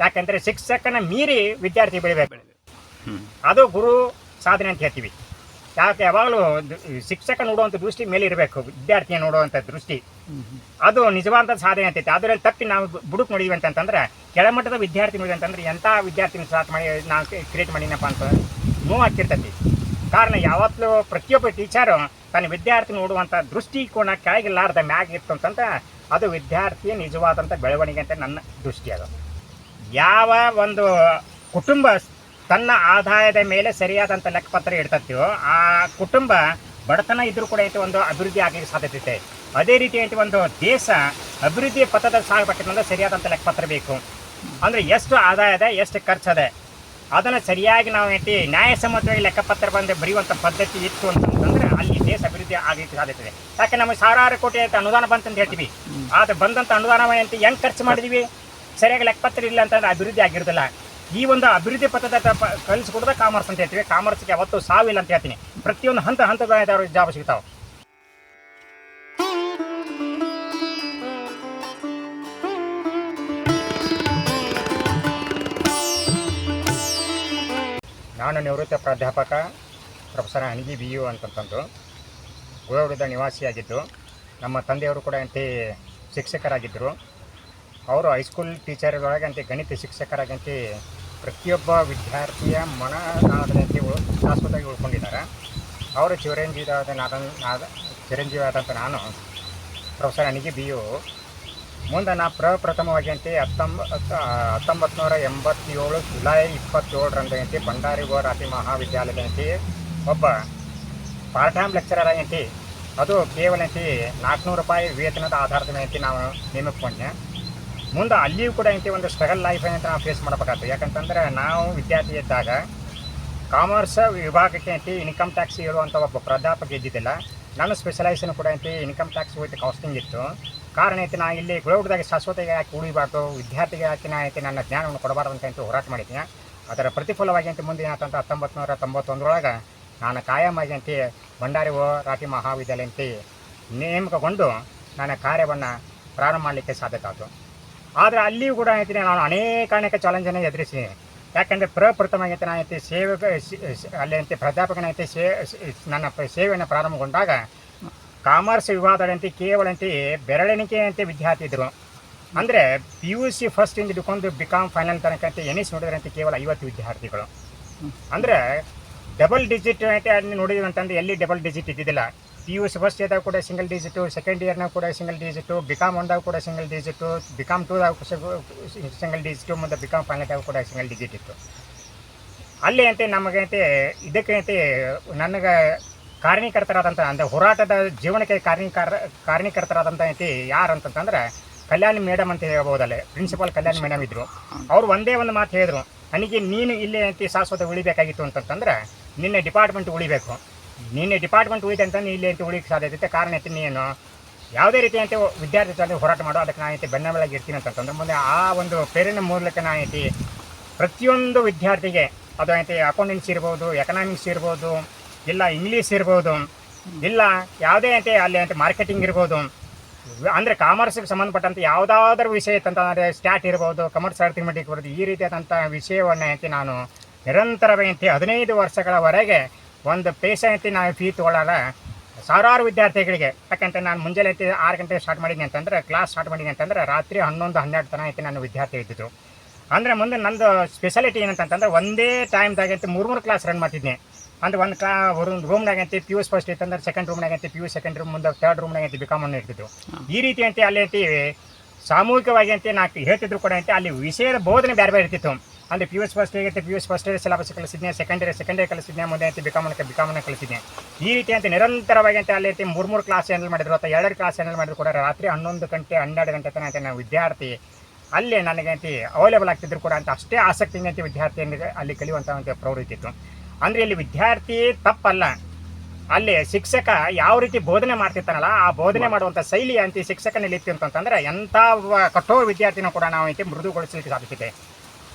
ಯಾಕಂದ್ರೆ ಶಿಕ್ಷಕನ ಮೀರಿ ವಿದ್ಯಾರ್ಥಿ ಬೆಳಿಬೇಕು. ಅದು ಗುರು ಸಾಧನೆ ಅಂತ ಹೇಳ್ತೀವಿ. ಯಾಕೆ ಯಾವಾಗಲೂ ಶಿಕ್ಷಕ ನೋಡುವಂಥ ದೃಷ್ಟಿ ಮೇಲೆ ಇರಬೇಕು, ವಿದ್ಯಾರ್ಥಿಯ ನೋಡುವಂಥ ದೃಷ್ಟಿ. ಅದು ನಿಜವಾದ ಸಾಧನೆ ಅಂತೈತೆ ಅದರಲ್ಲಿ ತಪ್ಪಿ ನಾವು ಬುಡುಕ್ ನೋಡಿದ್ವಿ ಅಂತಂದ್ರೆ, ಕೆಳಮಟ್ಟದ ವಿದ್ಯಾರ್ಥಿ ನೋಡಿದ್ವಿ ಅಂತಂದ್ರೆ ಎಂಥ ವಿದ್ಯಾರ್ಥಿನ ಸ್ಟಾರ್ಟ್ ಮಾಡಿ ನಾವು ಕ್ರಿಯೇಟ್ ಮಾಡಿನಪ್ಪ ಅಂತ ನೋವು ಆಗ್ತಿರ್ತೈತಿ ಕಾರಣ ಯಾವತ್ತೂ ಪ್ರತಿಯೊಬ್ಬ ಟೀಚರು ತನ್ನ ವಿದ್ಯಾರ್ಥಿ ನೋಡುವಂಥ ದೃಷ್ಟಿಕೋನ ಕೆಳಗಿಲ್ಲಾರ್ದ ಮ್ಯಾಗ ಇತ್ತು ಅಂತಂದ್ರೆ, ಅದು ವಿದ್ಯಾರ್ಥಿಯ ನಿಜವಾದಂಥ ಬೆಳವಣಿಗೆ ಅಂತ ನನ್ನ ದೃಷ್ಟಿ ಅದು. ಯಾವ ಒಂದು ಕುಟುಂಬ ತನ್ನ ಆದಾಯದ ಮೇಲೆ ಸರಿಯಾದಂಥ ಲೆಕ್ಕಪತ್ರ ಇಡ್ತತ್ತೀವೋ ಆ ಕುಟುಂಬ ಬಡತನ ಇದ್ದರೂ ಕೂಡ ಐತೆ ಒಂದು ಅಭಿವೃದ್ಧಿ ಆಗಲಿಕ್ಕೆ ಸಾಧ್ಯತೆ ಇದೆ ಅದೇ ರೀತಿ ಐತೆ ಒಂದು ದೇಶ ಅಭಿವೃದ್ಧಿ ಪಥದ ಸಾಗಬೇಕಂದ್ರೆ ಸರಿಯಾದಂಥ ಲೆಕ್ಕಪತ್ರ ಬೇಕು. ಅಂದರೆ ಎಷ್ಟು ಆದಾಯ ಇದೆ ಎಷ್ಟು ಖರ್ಚದೆ. ಅದನ್ನು ಸರಿಯಾಗಿ ನಾವು ಐತಿ ನ್ಯಾಯಸಮ್ಮತವಾಗಿ ಲೆಕ್ಕಪತ್ರ ಬಂದು ಬರೆಯುವಂಥ ಪದ್ಧತಿ ಇತ್ತು ಅಂತಂದ್ರೆ ಅಲ್ಲಿ ದೇಶ ಅಭಿವೃದ್ಧಿ ಆಗಲಿಕ್ಕೆ ಸಾಧ್ಯತೆ ಇದೆ. ಯಾಕೆ ನಮಗೆ ಸಾವಿರಾರು ಕೋಟಿ ಅಂತ ಅನುದಾನ ಬಂತಂತ ಹೇಳ್ತೀವಿ. ಆದರೆ ಬಂದಂಥ ಅನುದಾನ ಅಂತ ಹೆಂಗೆ ಖರ್ಚು ಮಾಡಿದ್ವಿ? ಸರಿಯಾಗಿ ಲೆಕ್ಕಪತ್ರ ಇಲ್ಲ ಅಂತಂದ್ರೆ ಅಭಿವೃದ್ಧಿ ಆಗಿರೋದಿಲ್ಲ. ಈ ಒಂದು ಅಭಿವೃದ್ಧಿ ಪಥದ ಕಲಿಸ್ಕೊಡೋದ ಕಾಮರ್ಸ್ ಅಂತ ಹೇಳ್ತೀವಿ. ಕಾಮರ್ಸ್ಗೆ ಯಾವತ್ತೂ ಸಾವಿಲ್ಲ ಅಂತ ಹೇಳ್ತೀನಿ. ಪ್ರತಿಯೊಂದು ಹಂತ ಹಂತದ ಜಾಬ್ ಸಿಗ್ತಾವೆ. ನಾನು ನಿವೃತ್ತ ಪ್ರಾಧ್ಯಾಪಕ ಪ್ರೊಫೆಸರ್ ಅಣಗಿ ಬಿ ಯು ಅಂತಂತಂದು ಗೋವಾಡದ ನಿವಾಸಿಯಾಗಿದ್ದು. ನಮ್ಮ ತಂದೆಯವರು ಕೂಡ ಅಂತೆ ಶಿಕ್ಷಕರಾಗಿದ್ದರು. ಅವರು ಹೈಸ್ಕೂಲ್ ಟೀಚರ್ಗಳಾಗಂತೆ ಗಣಿತ ಶಿಕ್ಷಕರಾಗಂತೆ ಪ್ರತಿಯೊಬ್ಬ ವಿದ್ಯಾರ್ಥಿಯ ಮನನಾದದಂತೆ ಉಳ್, ಶಾಶ್ವತವಾಗಿ ಉಳ್ಕೊಂಡಿದ್ದಾರೆ. ಅವರು ಚಿರಂಜೀವಿಯಾದ ನಾದ ನಾದ ಚಿರಂಜೀವಿಯಾದಂಥ ನಾನು, ಪ್ರೊಫೆಸರ್ ಅನಿಗೆ ಬಿ ಯು ಮುಂದೆ ನಾ ಪ್ರಪ್ರಥಮವಾಗಿ ಅಂತೆ ಹತ್ತೊಂಬತ್ತು ಹತ್ತೊಂಬತ್ತು ನೂರ ಎಂಬತ್ತೇಳು ಜುಲೈ ಇಪ್ಪತ್ತೇಳರಂದು ಅಂತೆ ಭಂಡಾರಿ ಗೋ ರಾತಿ ಮಹಾವಿದ್ಯಾಲಯದಂತೆ ಒಬ್ಬ ಪಾರ್ಟ್ ಟೈಮ್ ಲೆಕ್ಚರರ್ ಆಗಂತೆ ಅದು ಕೇವಲ ನಾಲ್ಕುನೂರು ರೂಪಾಯಿ ವೇತನದ ಆಧಾರದ ಮೇಲೆ ನಾವು ನೇಮಕೊಂಡೆ ಮುಂದೆ ಅಲ್ಲಿಯೂ ಕೂಡ ಇಂಥ ಒಂದು ಸ್ಟ್ರಗಲ್ ಲೈಫ್ ಅಂತ ನಾವು ಫೇಸ್ ಮಾಡಬೇಕಾಗ್ತದೆ. ಯಾಕಂತಂದ್ರೆ ನಾವು ವಿದ್ಯಾರ್ಥಿ ಇದ್ದಾಗ ಕಾಮರ್ಸ್ ವಿಭಾಗಕ್ಕೆ ಅಂತಿ ಇನ್ಕಮ್ ಟ್ಯಾಕ್ಸ್ ಹೇಳುವಂಥ ಒಬ್ಬ ಪ್ರಾಧ್ಯಾಪಕ ಇದ್ದಿದ್ದಿಲ್ಲ. ನನ್ನ ಸ್ಪೆಷಲೈಸೇಷನ್ ಕೂಡ ಅಂತ ಇನ್ಕಮ್ ಟ್ಯಾಕ್ಸ್ ವಿತ್ ಕೌನ್ಸಿಲಿಂಗ್ ಇತ್ತು. ಕಾರಣ ಐತಿ ನಾ ಇಲ್ಲಿ ಗುಳಗುಡ್ದಾಗ ಶಾಶ್ವತೆಗೆ ಯಾಕೆ ಉಳಿಬಾರ್ದು ವಿದ್ಯಾರ್ಥಿಗೆ ಯಾಕೆ ನಾ ಐತಿ ನನ್ನ ಜ್ಞಾನವನ್ನು ಕೊಡಬಾರ್ದು ಅಂತ ಅಂತ ಹೋರಾಟ ಮಾಡಿದ್ದೀನಿ ಅದರ ಪ್ರತಿಫಲವಾಗಿ ಅಂತ ಮುಂದೆ ಏನಾಯ್ತಂತ ಹತ್ತೊಂಬತ್ತು ನೂರ ತೊಂಬತ್ತೊಂದರೊಳಗೆ ನಾನು ಕಾಯಮಾಗಿ ಅಂತ ಭಂಡಾರಿ ಓ ರಾಟಿ ಮಹಾವಿದ್ಯಾಲಯ ಅಂತ ನೇಮಕಗೊಂಡು ನನ್ನ ಕಾರ್ಯವನ್ನು ಪ್ರಾರಂಭ ಮಾಡಲಿಕ್ಕೆ ಸಾಧ್ಯತೆ ಆಯಿತು. ಆದರೆ ಅಲ್ಲಿಯೂ ಕೂಡ ಹೇಳ್ತೀನಿ, ನಾನು ಅನೇಕ ಅನೇಕ ಚಾಲೆಂಜನ್ನು ಎದುರಿಸಿ. ಯಾಕಂದರೆ ಪ್ರಪ್ರಥಮ ಐತಿ ನಾನು ಐತಿ ಸೇವೆ ಅಲ್ಲಿ ಅಂತೆ ಪ್ರಾಧ್ಯಾಪಕನ ಐತಿ ಸೇ ನನ್ನ ಸೇವೆಯನ್ನು ಪ್ರಾರಂಭಗೊಂಡಾಗ ಕಾಮರ್ಸ್ ವಿಭಾಗದಂತೆ ಕೇವಲ ಅಂತೆ ಬೆರಳೆಣಿಕೆ ಅಂತೆ ವಿದ್ಯಾರ್ಥಿ ಇದ್ದರು ಅಂದರೆ ಪಿ ಯು ಸಿ ಫಸ್ಟಿಂದ ಹಿಡ್ಕೊಂಡು ಬಿ ಕಾಮ್ ಫೈನಲ್ ತನಕ ಅಂತ ಎಣಿಸಿ ನೋಡಿದ್ರಂತೆ ಕೇವಲ ಐವತ್ತು ವಿದ್ಯಾರ್ಥಿಗಳು. ಅಂದರೆ ಡಬಲ್ ಡಿಜಿಟ್ ಅಂತ ಅಲ್ಲಿ ನೋಡಿದ್ವಿ ಅಂತಂದ್ರೆ ಎಲ್ಲಿ ಡಬಲ್ ಡಿಜಿಟ್ ಇದ್ದಿದ್ದಿಲ್ಲ. ಪಿ ಯು ಸಿ ಫಸ್ಟ್ ಇಯರ್ದಾಗ ಕೂಡ ಸಿಂಗಲ್ ಡಿಜಿಟು ಸೆಕೆಂಡ್ ಇಯರ್ನಾಗ ಕೂಡ ಸಿಂಗಲ್ ಡಿಜಿಟು ಬಿ ಕಾಮ್ ಒಂದಾಗ ಕೂಡ ಸಿಂಗಲ್ ಡಿಜಿಟು ಬಿ ಕಾಮ್ ಟೂದಾಗ ಸಿಂಗಲ್ ಡಿಜಿಟು ಮುಂದೆ ಬಿ ಕಾಮ್ ಫೈನಲ್ದಾಗ ಕೂಡ ಸಿಂಗಲ್ ಡಿಜಿಟ್ ಇತ್ತು. ಅಲ್ಲಿ ಅಂತೆ ನಮಗಂತೆ ಇದಕ್ಕಂತೆ ಇದಕ್ಕೆ ಅಂತೆ ನನಗೆ ಕಾರಣೀಕರ್ತರಾದಂಥ ಅಂದರೆ ಹೋರಾಟದ ಜೀವನಕ್ಕೆ ಕಾರಣೀಕಾರ ಕಾರಣೀಕರ್ತರಾದಂಥ ಐತಿ ಯಾರು ಅಂತಂತಂದ್ರೆ ಕಲ್ಯಾಣಿ ಮೇಡಮ್ ಅಂತ ಹೇಳ್ಬೋದಲ್ಲೇ ಪ್ರಿನ್ಸಿಪಾಲ್ ಕಲ್ಯಾಣಿ ಮೇಡಮ್ ಇದ್ದರು ಅವ್ರು ಒಂದೇ ಒಂದು ಮಾತು ಹೇಳಿದ್ರು, ನನಗೆ ನೀನು ಇಲ್ಲೇ ಅಂತಿ ಶಾಶ್ವತ ಉಳಿಬೇಕಾಗಿತ್ತು ಅಂತಂತಂದ್ರೆ, ನಿನ್ನೆ ಡಿಪಾರ್ಟ್ಮೆಂಟ್ ಉಳಿಬೇಕು. ನಿನ್ನೆ ಡಿಪಾರ್ಟ್ಮೆಂಟ್ ಉಳಿದೆ ಅಂತ ನೀ ಇಲ್ಲಿ ಅಂತ ಉಳಿಕ್ಕೆ ಸಾಧ್ಯತೆ. ಕಾರಣ ಐತಿ ನೀನು ಯಾವುದೇ ರೀತಿ ಅಂತ ವಿದ್ಯಾರ್ಥಿ ಜೊತೆ ಹೋರಾಟ ಮಾಡೋ. ಅದಕ್ಕೆ ನಾನು ಐತಿ ಬೆನ್ನ ಬೆಳಗ್ಗೆ ಇರ್ತೀನಿ ಅಂತಂತಂದ್ರೆ ಮುಂದೆ ಆ ಒಂದು ಪ್ರೇರಣೆ ಮೂಲಕ ನಾನು ಐತಿ ಪ್ರತಿಯೊಂದು ವಿದ್ಯಾರ್ಥಿಗೆ ಅದು ಐತಿ ಅಕೌಂಟೆನ್ಸಿ ಇರ್ಬೋದು ಎಕನಾಮಿಕ್ಸ್ ಇರ್ಬೋದು, ಇಲ್ಲ ಇಂಗ್ಲೀಷ್ ಇರ್ಬೋದು, ಇಲ್ಲ ಯಾವುದೇ ಐತೆ ಅಲ್ಲಿ ಅಂತ ಮಾರ್ಕೆಟಿಂಗ್ ಇರ್ಬೋದು. ಅಂದರೆ ಕಾಮರ್ಸ್ಗೆ ಸಂಬಂಧಪಟ್ಟಂಥ ಯಾವುದಾದ್ರೂ ವಿಷಯ ಅಂತಂದರೆ ಸ್ಟ್ಯಾಟ್ ಇರ್ಬೋದು ಕಮರ್ಸ್ ಅರ್ಥಮೆಟಿಕ್ ಇರ್ಬೋದು, ಈ ರೀತಿಯಾದಂಥ ವಿಷಯವನ್ನು ಐತಿ ನಾನು ನಿರಂತರವಾಗಿ ಹದಿನೈದು ವರ್ಷಗಳವರೆಗೆ ಒಂದು ಪೇಷ ಐತಿ ನಾವು ಫೀ ತೊಗೊಳ್ಳಲ್ಲ ಸಾವಿರಾರು ವಿದ್ಯಾರ್ಥಿಗಳಿಗೆ ಯಾಕಂತ ನಾನು ಮುಂಜಾನೆ ಐತಿ ಆರು ಗಂಟೆಗೆ ಸ್ಟಾರ್ಟ್ ಮಾಡಿದ್ದೀನಿ ಅಂತಂದ್ರೆ ಕ್ಲಾಸ್ ಸ್ಟಾರ್ಟ್ ಮಾಡಿದ್ದೀನಿ ಅಂತಂದರೆ ರಾತ್ರಿ ಹನ್ನೊಂದು ಹನ್ನೆರಡು ತನಕ ಐತಿ ನಾನು ವಿದ್ಯಾರ್ಥಿ ಇದ್ದಿದ್ದು. ಅಂದರೆ ಮುಂದೆ ನಂದು ಸ್ಪೆಷಾಲಿಟಿ ಏನಂತಂದ್ರೆ ಒಂದೇ ಟೈಮ್ದಾಗ ಐತಿ ಮೂರು ಮೂರು ಕ್ಲಾಸ್ ರನ್ ಮಾಡ್ತಿದ್ದೆ ಅಂದ್ರೆ ಒಂದು ಕ್ಲಾ ಒಂದು ಪಿ ಯು ಫಸ್ಟ್ ಇತ್ತಂದ್ರೆ ಸೆಕೆಂಡ್ ರೂಮ್ನಾಗ ಐತಿ ಪಿ ಯು ಸೆಕೆಂಡ್ ರೂಮ್ ಮುಂದೆ ತರ್ಡ್ ರೂಮ್ನಾಗ ಐತಿ ಬಿ ಅನ್ನು ಇರ್ತಿದ್ದು ಈ ರೀತಿ ಅಂತ ಅಲ್ಲಿ ಐತಿ ಸಾಮೂಹಿಕವಾಗಿ ಅಂತ ನಾಲ್ಕು ಹೇಳ್ತಿದ್ರು ಕೂಡ ಅಂತ ಅಲ್ಲಿ ವಿಷಯದ ಬೋಧನೆ ಬೇರೆ ಬೇರೆ ಇರ್ತಿತ್ತು. ಅಂದರೆ ಪಿ ಯು ಎಸ್ ಫಸ್ಟ್ ಇಯರ್ಗೆ P U S first syllabus ಕಲಿಸಿದ್ನೆ second year second year ಕಲಿಸಿದ್ನೆ, ಮುಂದೆ ಅಂತ ಬಿ ಕಾಮನ್ನು ಬಿ ಕಾಮನ್ನು ಕಲಿಸಿದ್ನೆ. ಈ ರೀತಿ ಅಂತ ನಿರಂತರವಾಗಿ ಅಂತ ಅಲ್ಲಿ ಐತಿ ಮೂರು ಮೂರು ಕ್ಲಾಸ್ ಹ್ಯಾಂಡಲ್ ಮಾಡಿದ್ರು, ಅಥವಾ ಎರಡು ಕ್ಲಾಸ್ ಹ್ಯಾಂಡಲ್ ಮಾಡಿದ್ರು ಕೂಡ ರಾತ್ರಿ ಹನ್ನೊಂದು ಗಂಟೆ, ಹನ್ನೆರಡು ಗಂಟೆ ತನಕ ಅಂತ ನಾವು ವಿದ್ಯಾರ್ಥಿ, ಅಲ್ಲಿ ನನಗೆ ಅಂತ ಅವೈಲೇಬಲ್ ಆಗ್ತಿದ್ರು ಕೂಡ ಅಂತ ಅಷ್ಟೇ ಆಸಕ್ತಿ ಅಂತ ವಿದ್ಯಾರ್ಥಿಗಳಿಗೆ ಅಲ್ಲಿ ಕಲಿಯುವಂಥ ಒಂದು ಪ್ರವೃತ್ತಿ ಇತ್ತು. ಅಂದರೆ ಇಲ್ಲಿ ವಿದ್ಯಾರ್ಥಿ ತಪ್ಪಲ್ಲ. ಅಲ್ಲಿ ಶಿಕ್ಷಕ ಯಾವ ರೀತಿ ಬೋಧನೆ ಮಾಡ್ತಿರ್ತಾನಲ್ಲ, ಆ ಬೋಧನೆ ಮಾಡುವಂಥ ಶೈಲಿ ಅಂತ ಶಿಕ್ಷಕನಲ್ಲಿ ಇತ್ತು ಅಂತಂದ್ರೆ ಎಂಥ ಕಠೋರ ವಿದ್ಯಾರ್ಥಿನೂ ಕೂಡ ನಾವು ಐತಿ ಮೃದುಗೊಳಿಸಲಿಕ್ಕೆ ಸಾಧ್ಯತೆ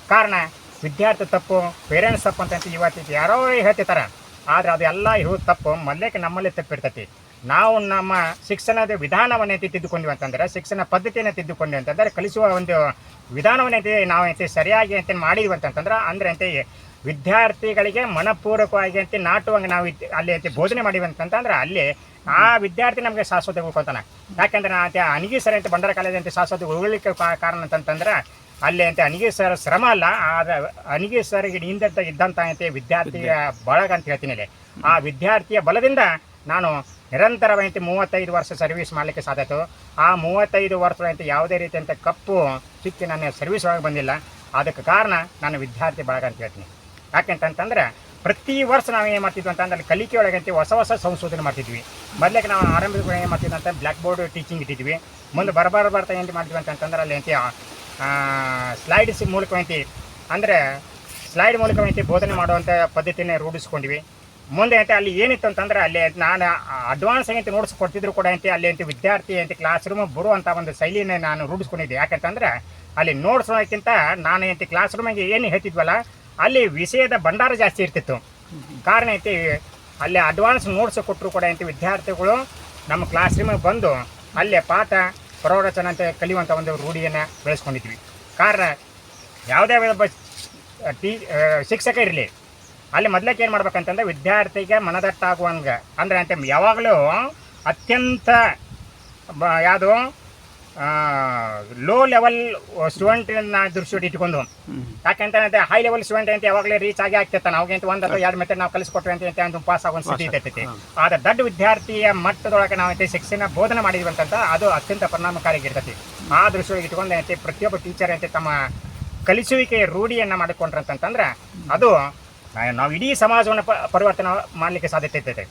ಕಾರಣ, ವಿದ್ಯಾರ್ಥಿ ತಪ್ಪು ಪೇರೆಂಟ್ಸ್ ತಪ್ಪು ಅಂತ ಇವತ್ತು ಯಾರೋ ಹೇಳ್ತಿರ್ತಾರೆ. ಆದರೆ ಅದೆಲ್ಲ ಇವು ತಪ್ಪು, ಮಲ್ಲೇಕೆ ನಮ್ಮಲ್ಲಿ ತಪ್ಪಿರ್ತೈತಿ. ನಾವು ನಮ್ಮ ಶಿಕ್ಷಣದ ವಿಧಾನವನ್ನೈತಿ ತಿದ್ದುಕೊಂಡ್ವಿ ಅಂತಂದ್ರೆ, ಶಿಕ್ಷಣ ಪದ್ಧತಿಯನ್ನು ತಿದ್ದುಕೊಂಡ್ವಿ ಅಂತಂದ್ರೆ, ಕಲಿಸುವ ಒಂದು ವಿಧಾನವನ್ನೈತಿ ನಾವು ಐತಿ ಸರಿಯಾಗಿ ಅಂತ ಮಾಡಿದ್ವಿ ಅಂತಂತಂದ್ರೆ, ಅಂದ್ರೆ ಅಂತ ವಿದ್ಯಾರ್ಥಿಗಳಿಗೆ ಮನಪೂರ್ವಕವಾಗಿ ಅಂತ ನಾಟುವಂಗೆ ನಾವು ಅಲ್ಲಿ ಅಂತ ಬೋಧನೆ ಮಾಡಿವಿ ಅಂತಂತಂದ್ರೆ, ಅಲ್ಲಿ ಆ ವಿದ್ಯಾರ್ಥಿ ನಮಗೆ ಶಾಶ್ವತ ಉಳ್ಕೊತಾನೆ ಯಾಕೆಂದ್ರೆ ನಾ ಅನಿಗಿ ಸರಿ ಅಂತ ಬಂಡಾರ ಕಾಲೇಜ್ ಅಂತ ಶಾಶ್ವತ ಉಳ್ಲಿಕ್ಕೆ ಕಾರಣ ಅಂತಂತಂದ್ರೆ ಅಲ್ಲಿ ಅಂತ ಅನಿಗೆ ಸರ್ ಶ್ರಮ ಅಲ್ಲ ಆದ್ರೆ ಅನಿಗೆ ಸರ್ಗೆ ಹಿಂದೆ ಇದ್ದಂತ ಅಂತ ವಿದ್ಯಾರ್ಥಿಯ ಬಳಗ ಅಂತ ಹೇಳ್ತೀನಿ ಇಲ್ಲಿ. ಆ ವಿದ್ಯಾರ್ಥಿಯ ಬಲದಿಂದ ನಾನು ನಿರಂತರವಾಗಿ ಮೂವತ್ತೈದು ವರ್ಷ ಸರ್ವಿಸ್ ಮಾಡಲಿಕ್ಕೆ ಸಾಧ್ಯತು ಆ ಮೂವತ್ತೈದು ವರ್ಷ ಅಂತ ಯಾವುದೇ ರೀತಿಯಂಥ ಕಪ್ಪು ಸಿಕ್ಕಿ ನನ್ನ ಸರ್ವಿಸ್ ಒಳಗೆ ಬಂದಿಲ್ಲ. ಅದಕ್ಕೆ ಕಾರಣ ನಾನು ವಿದ್ಯಾರ್ಥಿ ಬಳಗ ಅಂತ ಹೇಳ್ತೀನಿ. ಯಾಕೆಂತಂತಂದ್ರೆ ಪ್ರತಿ ವರ್ಷ ನಾವು ಏನು ಮಾಡ್ತಿದ್ವಿ ಅಂತಂದ್ರೆ ಅಲ್ಲಿ ಕಲಿಕೆ ಒಳಗಂತೆ ಹೊಸ ಹೊಸ ಸಂಶೋಧನೆ ಮಾಡ್ತಿದ್ವಿ. ಮೊದಲಿಗೆ ನಾವು ಆರಂಭಿಕ ಏನು ಮಾಡ್ತಿದ್ವಿ ಅಂತ ಬ್ಲ್ಯಾಕ್ ಬೋರ್ಡ್ ಟೀಚಿಂಗ್ ಇಟ್ಟಿದ್ವಿ. ಮುಂದೆ ಬರಬಾರ ಬರ್ತಾ ಏನು ಮಾಡ್ತೀವಿ ಅಂತಂದ್ರೆ ಅಲ್ಲಿ ಅಂತೆ ಸ್ಲೈಡ್ಸ್ ಮೂಲಕವಂತಿ. ಅಂದರೆ ಸ್ಲೈಡ್ ಮೂಲಕವಂತಿ ಬೋಧನೆ ಮಾಡುವಂಥ ಪದ್ಧತಿನೇ ರೂಢಿಸ್ಕೊಂಡ್ವಿ. ಮುಂದೆ ಅಂತ ಅಲ್ಲಿ ಏನಿತ್ತು ಅಂತಂದ್ರೆ, ಅಲ್ಲಿ ನಾನು ಅಡ್ವಾನ್ಸ್ ಆಗಿ ನೋಟ್ಸ್ ಕೊಡ್ತಿದ್ರು ಕೂಡ ಅಂತ, ಅಲ್ಲಿ ಅಂತ ವಿದ್ಯಾರ್ಥಿ ಅಂತ ಕ್ಲಾಸ್ ರೂಮ್ ಬರುವಂಥ ಒಂದು ಶೈಲಿನೇ ನಾನು ರೂಢಿಸ್ಕೊಂಡಿದ್ದೆ. ಯಾಕಂತಂದ್ರೆ, ಅಲ್ಲಿ ನೋಟ್ಸ್ ಅನ್ನೋಕ್ಕಿಂತ ನಾನು ಅಂತ ಕ್ಲಾಸ್ ರೂಮಿಗೆ ಏನು ಹೇಳ್ತಿದ್ವಲ್ಲ, ಅಲ್ಲಿ ವಿಷಯದ ಭಂಡಾರ ಜಾಸ್ತಿ ಇರ್ತಿತ್ತು. ಕಾರಣ ಐತಿ ಅಲ್ಲಿ ಅಡ್ವಾನ್ಸ್ ನೋಟ್ಸ್ ಕೊಟ್ಟರು ಕೂಡ ಅಂತ ವಿದ್ಯಾರ್ಥಿಗಳು ನಮ್ಮ ಕ್ಲಾಸ್ ರೂಮಿಗೆ ಬಂದು, ಅಲ್ಲೇ ಪಾಠ ಪ್ರವಚನ ಅಂತ ಕಲಿಯುವಂಥ ಒಂದು ರೂಢಿಯನ್ನು ಬೆಳೆಸ್ಕೊಂಡಿದ್ವಿ. ಕಾರಣ ಯಾವುದೇ ಒಬ್ಬ ಟೀ ಶಿಕ್ಷಕ ಇರಲಿ, ಅಲ್ಲಿ ಮೊದಲಕ್ಕೆ ಏನು ಮಾಡ್ಬೇಕಂತಂದ್ರೆ ವಿದ್ಯಾರ್ಥಿಗೆ ಮನದಟ್ಟಾಗುವಂಗೆ. ಅಂದರೆ ಅಂತ ಯಾವಾಗಲೂ ಅತ್ಯಂತ ಯಾವುದು ಲೋ ಲೆವೆಲ್ ಸ್ಟೂಡೆಂಟ್ ದೃಷ್ಟಿ ಇಟ್ಕೊಂಡು ಯಾಕಂತಂದ್ರೆ ಹೈ ಲೆವೆಲ್ ಸ್ಟೂಡೆಂಟ್ ಅಂತ ಯಾವಾಗಲೇ ರೀಚ್ ಆಗಿ ಆಗ್ತಿರ್ತಾನೆ ಅವಾಗಂತ ಒಂದು ಅಥವಾ ಎರಡು ಮೆಥಡ್ ನಾವು ಕಲಿಸ್ಕೊಟ್ವಿ ಅಂತ ಅಂತ ಒಂದು ಪಾಸ್ ಆಗೋ ಸ್ಥಿತಿ ಇರ್ತೈತಿ. ಆದ್ರೆ ದೊಡ್ಡ ವಿದ್ಯಾರ್ಥಿಯ ಮಟ್ಟದೊಳಗೆ ನಾವು ಶಿಕ್ಷಣ ಬೋಧನೆ ಮಾಡಿದ್ವಿ ಅಂತಂತ ಅದು ಅತ್ಯಂತ ಪರಿಣಾಮಕಾರಿಯಾಗಿರ್ತೈತಿ ಆ ದೃಷ್ಟಿಯೊಳಗೆ ಇಟ್ಕೊಂಡು ಐತೆ ಪ್ರತಿಯೊಬ್ಬ ಟೀಚರ್ ಅಂತ ತಮ್ಮ ಕಲಿಸುವಿಕೆಯ ರೂಢಿಯನ್ನು ಮಾಡಿಕೊಂಡ್ರಂತಂದ್ರೆ ಅದು ನಾವು ಇಡೀ ಸಮಾಜವನ್ನು ಪರಿವರ್ತನೆ ಮಾಡಲಿಕ್ಕೆ ಸಾಧ್ಯತೆ ಇರ್ತೈತೆ.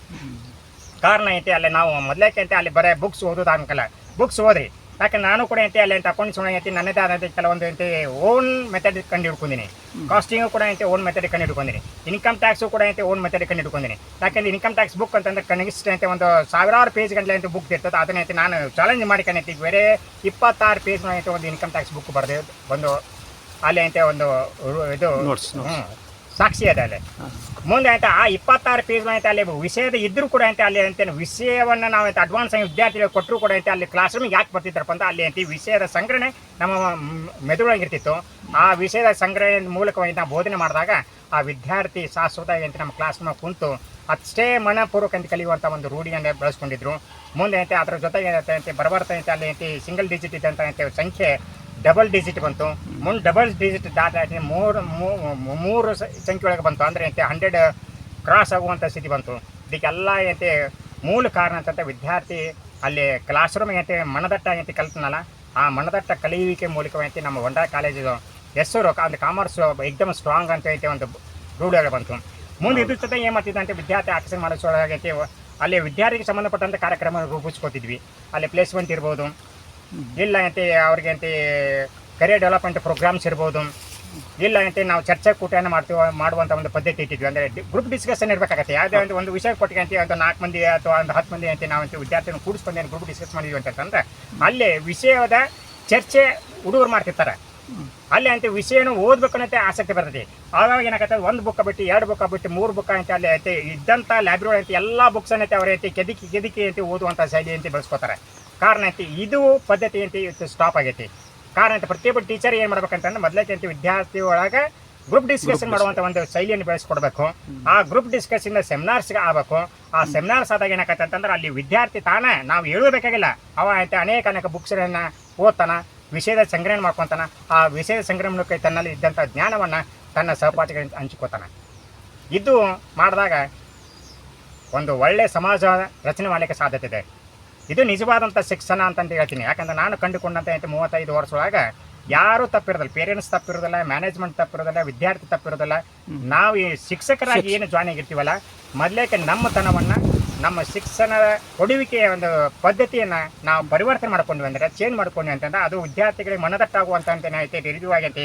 ಕಾರಣ ಐತೆ ಅಲ್ಲಿ ನಾವು ಮೊದಲೇಕೆ ಅಂತ ಅಲ್ಲಿ ಬರೀ ಬುಕ್ಸ್ ಓದೋದು ಬುಕ್ಸ್ ಓದ್ರಿ. ಯಾಕಂದ್ರೆ ನಾನು ಕೂಡ ಎಂತೆ ಅಲ್ಲಿ ಅಂತ ಅಕೌಂಟ್ಸ್ ಐತಿ ನನ್ನದೇ ಆದಂತೆ ಕೆಲವೊಂದು ಎಂತ ಓನ್ ಮೆಥಡ್ ಕಂಡು ಹಿಡ್ಕೊಂಡಿನಿ ಕಾಸ್ಟಿಂಗು ಕೂಡ ಎಂತೆ ಓನ್ ಮೆಥಡ್ ಕಂಡು ಹಿಡ್ಕೊಂಡಿನಿ ಇನ್ಕಮ್ ಟ್ಯಾಕ್ಸು ಕೂಡ ಎಂತೆ ಓನ್ ಮೆಥಡ್ ಕಂಡು ಹಿಡ್ಕೊಂಡಿನಿ ಯಾಕಂದ್ರೆ ಇನ್ಕಮ್ ಟ್ಯಾಕ್ಸ್ ಬುಕ್ ಅಂತಂದ್ರೆ ಕನಿಷ್ಠ ಅಂತೆ ಒಂದು ಸಾವಿರಾರು ಪೇಜ್ ಗಂಟಲೆ ಅಂತ ಬುಕ್ ಇರ್ತದೆ ಅದನ್ನ ಐತೆ ನಾನು ಚಾಲೆಂಜ್ ಮಾಡ್ಕೊಂಡೈತಿ ಬೇರೆ ಇಪ್ಪತ್ತಾರು ಪೇಜ್ ಐತೆ ಒಂದು ಇನ್ಕಮ್ ಟ್ಯಾಕ್ಸ್ ಬುಕ್ ಬರೆದು ಒಂದು ಅಲ್ಲಿ ಐತೆ ಒಂದು ಇದು ನೋಟ್ಸ್ ಸಾಕ್ಷಿ ಅದ ಅಲ್ಲಿ. ಮುಂದೆ ಅಂತ ಆ ಇಪ್ಪತ್ತಾರು ಪೇಜ್ ಅಂತ ಅಲ್ಲಿ ವಿಷಯದ ಇದ್ರೂ ಕೂಡ ಅಂತ ಅಲ್ಲಿ ಅಂತ ವಿಷಯವನ್ನು ನಾವು ಅಂತ ಅಡ್ವಾನ್ಸ್ ಆಗಿ ವಿದ್ಯಾರ್ಥಿಗಳಿಗೆ ಕೊಟ್ಟರು ಕೂಡ ಅಂತ ಅಲ್ಲಿ ಕ್ಲಾಸ್ ರೂಮಿಗೆ ಯಾಕೆ ಬರ್ತಿದ್ರಪ್ಪ ಅಂತ ಅಲ್ಲಿ ಅಂತ ವಿಷಯದ ಸಂಗ್ರಹಣೆ ನಮ್ಮ ಮೆದುಳಾಗಿರ್ತಿತ್ತು ಇರ್ತಿತ್ತು ಆ ವಿಷಯದ ಸಂಗ್ರಹಣೆ ಮೂಲಕವಾಗಿ ನಾವು ಬೋಧನೆ ಮಾಡಿದಾಗ ಆ ವಿದ್ಯಾರ್ಥಿ ಶಾಶ್ವತ ಅಂತ ನಮ್ಮ ಕ್ಲಾಸ್ ರೂಮ್ ಕುಂತು ಅಷ್ಟೇ ಮನಪೂರ್ವಕ ಅಂತ ಕಲಿಯುವಂಥ ಒಂದು ರೂಢಿಯನ್ನು ಬಳಸ್ಕೊಂಡಿದ್ರು. ಮುಂದೆ ಅಂತೆ ಅದರ ಜೊತೆಗೆ ಏನಂತೆ ಅಂತ ಬರಬರ್ತಾ ಅಂತ ಅಲ್ಲಿ ಅಂತ ಸಿಂಗಲ್ ಡಿಜಿಟ್ ಇದ್ದಂಥ ಅಂತ ಸಂಖ್ಯೆ ಡಬಲ್ ಡಿಜಿಟ್ ಬಂತು. ಮುಂದೆ ಡಬಲ್ ಡಿಜಿಟ್ ದಾಟ ಮೂರು ಮೂ- ಮೂರು ಸಂಖ್ಯೆ ಒಳಗೆ ಬಂತು. ಅಂದರೆ ಎಂತೆ ಹಂಡ್ರೆಡ್ ಕ್ರಾಸ್ ಆಗುವಂಥ ಸ್ಥಿತಿ ಬಂತು. ಇದಕ್ಕೆಲ್ಲ ಏನಂತೆ ಮೂಲ ಕಾರಣ ಅಂತಂತ ವಿದ್ಯಾರ್ಥಿ ಅಲ್ಲಿ ಕ್ಲಾಸ್ ರೂಮ್ ಏನಂತೆ ಮಣದಟ್ಟ ಏನಂತೆ ಕಲ್ತನಲ್ಲ ಆ ಮನದಟ್ಟ ಕಲಿಯುವಿಕೆ ಮೂಲಕವಾಗಿ ನಮ್ಮ ಹೊಂಡಾ ಕಾಲೇಜು ಹೆಸರು ಅಂದರೆ ಕಾಮರ್ಸ್ ಎಕ್ದಮ್ ಸ್ಟ್ರಾಂಗ್ ಅಂತ ಐತೆ ಒಂದು ರೂಢಿಯಾಗಿ ಬಂತು. ಮುಂದೆ ಇದ್ರ ಜೊತೆ ಏನು ಮಾಡ್ತಿದ್ದೆ ಅಂತ ವಿದ್ಯಾರ್ಥಿ ಆಕರ್ಷಣೆ ಮಾಡಿಸೋಳಾಗೈತೆ ಅಲ್ಲಿ ವಿದ್ಯಾರ್ಥಿಗೆ ಸಂಬಂಧಪಟ್ಟಂಥ ಕಾರ್ಯಕ್ರಮ ರೂಪಿಸ್ಕೊತಿದ್ವಿ. ಅಲ್ಲಿ ಪ್ಲೇಸ್ಮೆಂಟ್ ಇರ್ಬೋದು ಇಲ್ಲ ಅಂತೆ ಅವ್ರಿಗೆ ಅಂತ ಕರಿಯರ್ ಡೆವಲಪ್ಮೆಂಟ್ ಪ್ರೋಗ್ರಾಮ್ಸ್ ಇರ್ಬೋದು. ಇಲ್ಲ ಅಂತ ನಾವು ಚರ್ಚೆ ಕೂಟನ ಮಾಡ್ತೀವಿ ಮಾಡುವಂಥ ಒಂದು ಪದ್ಧತಿ ಇಟ್ಟಿದ್ವಿ. ಅಂದರೆ ಗ್ರೂಪ್ ಡಿಸ್ಕಷನ್ ಇರಬೇಕಾಗತ್ತೆ. ಯಾವುದೇ ಒಂದು ಒಂದು ವಿಷಯ ಕೊಟ್ಟಿಗೆ ಒಂದು ನಾಲ್ಕು ಮಂದಿ ಅಥವಾ ಒಂದು ಹತ್ತು ಮಂದಿ ಅಂತ ನಾವು ಅಂತ ವಿದ್ಯಾರ್ಥಿನ ಕೂಡಿಸ್ಕೊಂಡು ಗ್ರೂಪ್ ಡಿಸ್ಕಸ್ ಮಾಡಿದ್ವಿ ಅಂತಂದ್ರೆ ಅಲ್ಲಿ ವಿಷಯದ ಚರ್ಚೆ ಹುಡುಗರು ಮಾಡ್ತಿರ್ತಾರೆ. ಅಲ್ಲಿ ಅಂತ ವಿಷಯನೂ ವಿಷಯನ ಅಂತ ಆಸಕ್ತಿ ಬರ್ತದೆ. ಆವಾಗ ಏನಾಗತ್ತೆ, ಒಂದು ಬುಕ್ ಬಿಟ್ಟು, ಎರಡು ಬುಕ್ ಬಿಟ್ಟು, ಮೂರು ಬುಕ್ ಅಂತ ಅಲ್ಲಿ ಐತೆ ಇದ್ದಂಥ ಲೈಬ್ರರಿ ಅಂತ ಎಲ್ಲ ಬುಕ್ಸ್ ಅನ್ನೈತೆ ಅವ್ರ ಐತಿ ಕೆದಿಕಿ ಕೆದಿಕಿ ಅಂತ ಓದುವಂಥ ಶೈಲಿ ಅಂತ ಬೆಳೆಸ್ಕೋತಾರೆ. ಕಾರಣ ಐತಿ ಇದು ಪದ್ಧತಿ ಅಂತ ಇವತ್ತು ಸ್ಟಾಪ್ ಆಗೈತಿ. ಕಾರಣ ಅಂತ ಪ್ರತಿಯೊಬ್ಬ ಟೀಚರ್ ಏನು ಮಾಡ್ಬೇಕಂತಂದ್ರೆ ಮೊದಲಕ್ಕೆ ಅಂತ ವಿದ್ಯಾರ್ಥಿ ಒಳಗೆ ಗ್ರೂಪ್ ಡಿಸ್ಕಷನ್ ಮಾಡುವಂಥ ಒಂದು ಶೈಲಿಯನ್ನು ಬೆಳೆಸ್ಕೊಡ್ಬೇಕು. ಆ ಗ್ರೂಪ್ ಡಿಸ್ಕಷನ್ ಸೆಮಿನಾರ್ಸ್ಗೆ ಆಗಬೇಕು. ಆ ಸೆಮಿನಾರ್ಸ್ ಆದಾಗ ಏನಾಗತ್ತೆ ಅಂತಂದ್ರೆ ಅಲ್ಲಿ ವಿದ್ಯಾರ್ಥಿ ತಾನೇ ನಾವು ಹೇಳಬೇಕಾಗಿಲ್ಲ. ಅವ ಐತೆ ಅನೇಕ ಅನೇಕ ಬುಕ್ಸ್ಗಳನ್ನು ಓದ್ತಾನೆ ವಿಷಯದ ಸಂಗ್ರಹಣೆ ಮಾಡ್ಕೊತಾನೆ ಆ ವಿಷಯದ ಸಂಗ್ರಹಣೆ ಮೂಲಕ ತನ್ನಲ್ಲಿ ಇದ್ದಂಥ ಜ್ಞಾನವನ್ನು ತನ್ನ ಸಹಪಾಠಿಗಳಿಂದ ಹಂಚಿಕೊತಾನೆ. ಇದು ಮಾಡಿದಾಗ ಒಂದು ಒಳ್ಳೆಯ ಸಮಾಜ ರಚನೆ ಮಾಡಲಿಕ್ಕೆ ಸಾಧ್ಯತೆ ಇದೆ. ಇದು ನಿಜವಾದಂಥ ಶಿಕ್ಷಣ ಅಂತಂತ ಹೇಳ್ತೀನಿ. ಯಾಕಂದ್ರೆ ನಾನು ಕಂಡುಕೊಂಡಂತ ಐತೆ ಮೂವತ್ತೈದು ವರ್ಷದೊಳಗೆ ಯಾರು ತಪ್ಪಿರೋದಿಲ್ಲ ಪೇರೆಂಟ್ಸ್ ತಪ್ಪಿರೋದಿಲ್ಲ ಮ್ಯಾನೇಜ್ಮೆಂಟ್ ತಪ್ಪಿರೋದಿಲ್ಲ ವಿದ್ಯಾರ್ಥಿ ತಪ್ಪಿರೋದಿಲ್ಲ. ನಾವು ಈ ಶಿಕ್ಷಕರಾಗಿ ಏನು ಜಾಯ್ನ್ ಆಗಿರ್ತೀವಲ್ಲ ಮೊದಲೇಕೆ ನಮ್ಮತನವನ್ನು ನಮ್ಮ ಶಿಕ್ಷಣದ ಕೊಡುವಿಕೆಯ ಒಂದು ಪದ್ಧತಿಯನ್ನು ನಾವು ಪರಿವರ್ತನೆ ಮಾಡ್ಕೊಂಡ್ವಿ ಅಂದರೆ ಚೇಂಜ್ ಮಾಡ್ಕೊಂಡ್ವಿ ಅಂತಂದ್ರೆ ಅದು ವಿದ್ಯಾರ್ಥಿಗಳಿಗೆ ಮನದಟ್ಟಾಗುವಂಥ ಅಂತ ಐತೆ ರಿವ್ಯೂವಾಗಿ ಅಂತ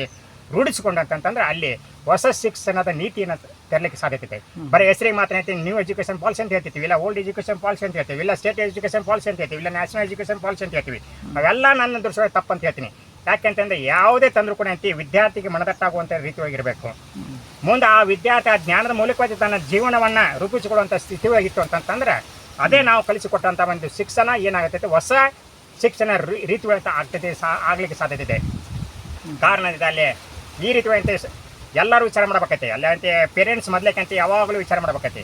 ರೂಢಿಸಿಕೊಂಡಂತಂದ್ರೆ ಅಲ್ಲಿ ಹೊಸ ಶಿಕ್ಷಣದ ನೀತಿಯನ್ನು ತರಲಿಕ್ಕೆ ಸಾಧ್ಯತೆ ಇದೆ. ಬರೀ ಹೆಸರಿಗೆ ಮಾತ್ರ ಹೇಳ್ತೀವಿ ನ್ಯೂ ಎಜುಕೇಷನ್ ಪಾಲಿಸಿ ಅಂತ ಹೇಳ್ತೀವಿ ಇಲ್ಲ ಓಲ್ಡ್ ಎಜುಕೇಷನ್ ಪಾಲಿಸಿ ಅಂತ ಹೇಳ್ತೀವಿ ಇಲ್ಲ ಸ್ಟೇಟ್ ಎಜುಕೇಷನ್ ಪಾಲಿಸಿ ಅಂತ ಹೇಳ್ತೀವಿ ಇಲ್ಲ ನ್ಯಾಷನಲ್ ಎಜುಕೇಷನ್ ಪಾಲಿಸಿ ಅಂತ ಹೇಳ್ತೀವಿ. ಅವೆಲ್ಲ ನನ್ನ ತಪ್ಪು ಅಂತ ಹೇಳ್ತೀನಿ. ಯಾಕೆಂತಂದ್ರೆ ಯಾವುದೇ ತಂದ್ರು ಕೂಡ ಅಂತೀವಿ ವಿದ್ಯಾರ್ಥಿಗೆ ಮನದಟ್ಟಾಗುವಂಥ ರೀತಿಯಾಗಿರಬೇಕು ಮುಂದೆ ಆ ವಿದ್ಯಾರ್ಥಿ ಆ ಜ್ಞಾನದ ಮೂಲಕವಾಗಿ ತನ್ನ ಜೀವನವನ್ನು ರೂಪಿಸಿಕೊಳ್ಳುವಂಥ ಸ್ಥಿತಿಯಾಗಿತ್ತು ಅಂತಂತಂದ್ರೆ ಅದೇ ನಾವು ಕಲಿಸಿಕೊಟ್ಟಂಥ ಒಂದು ಶಿಕ್ಷಣ ಏನಾಗುತ್ತೆ ಹೊಸ ಶಿಕ್ಷಣ ರೀತಿ ಅಂತ ಆಗ್ತೈತೆ ಸಾ ಆಗ್ಲಿಕ್ಕೆ ಸಾಧ್ಯತೆ ಇದೆ. ಕಾರಣ ಇದೆ ಅಲ್ಲಿ ಈ ರೀತಿಯಾದಂತೆ ಅಂತ ಎಲ್ಲರೂ ವಿಚಾರ ಮಾಡಬೇಕೈತೆ. ಅಲ್ಲ ಅಂತ ಪೇರೆಂಟ್ಸ್ ಮೊದ್ಲೇಕಂತ ಯಾವಾಗಲೂ ವಿಚಾರ ಮಾಡ್ಬೇಕೈತಿ.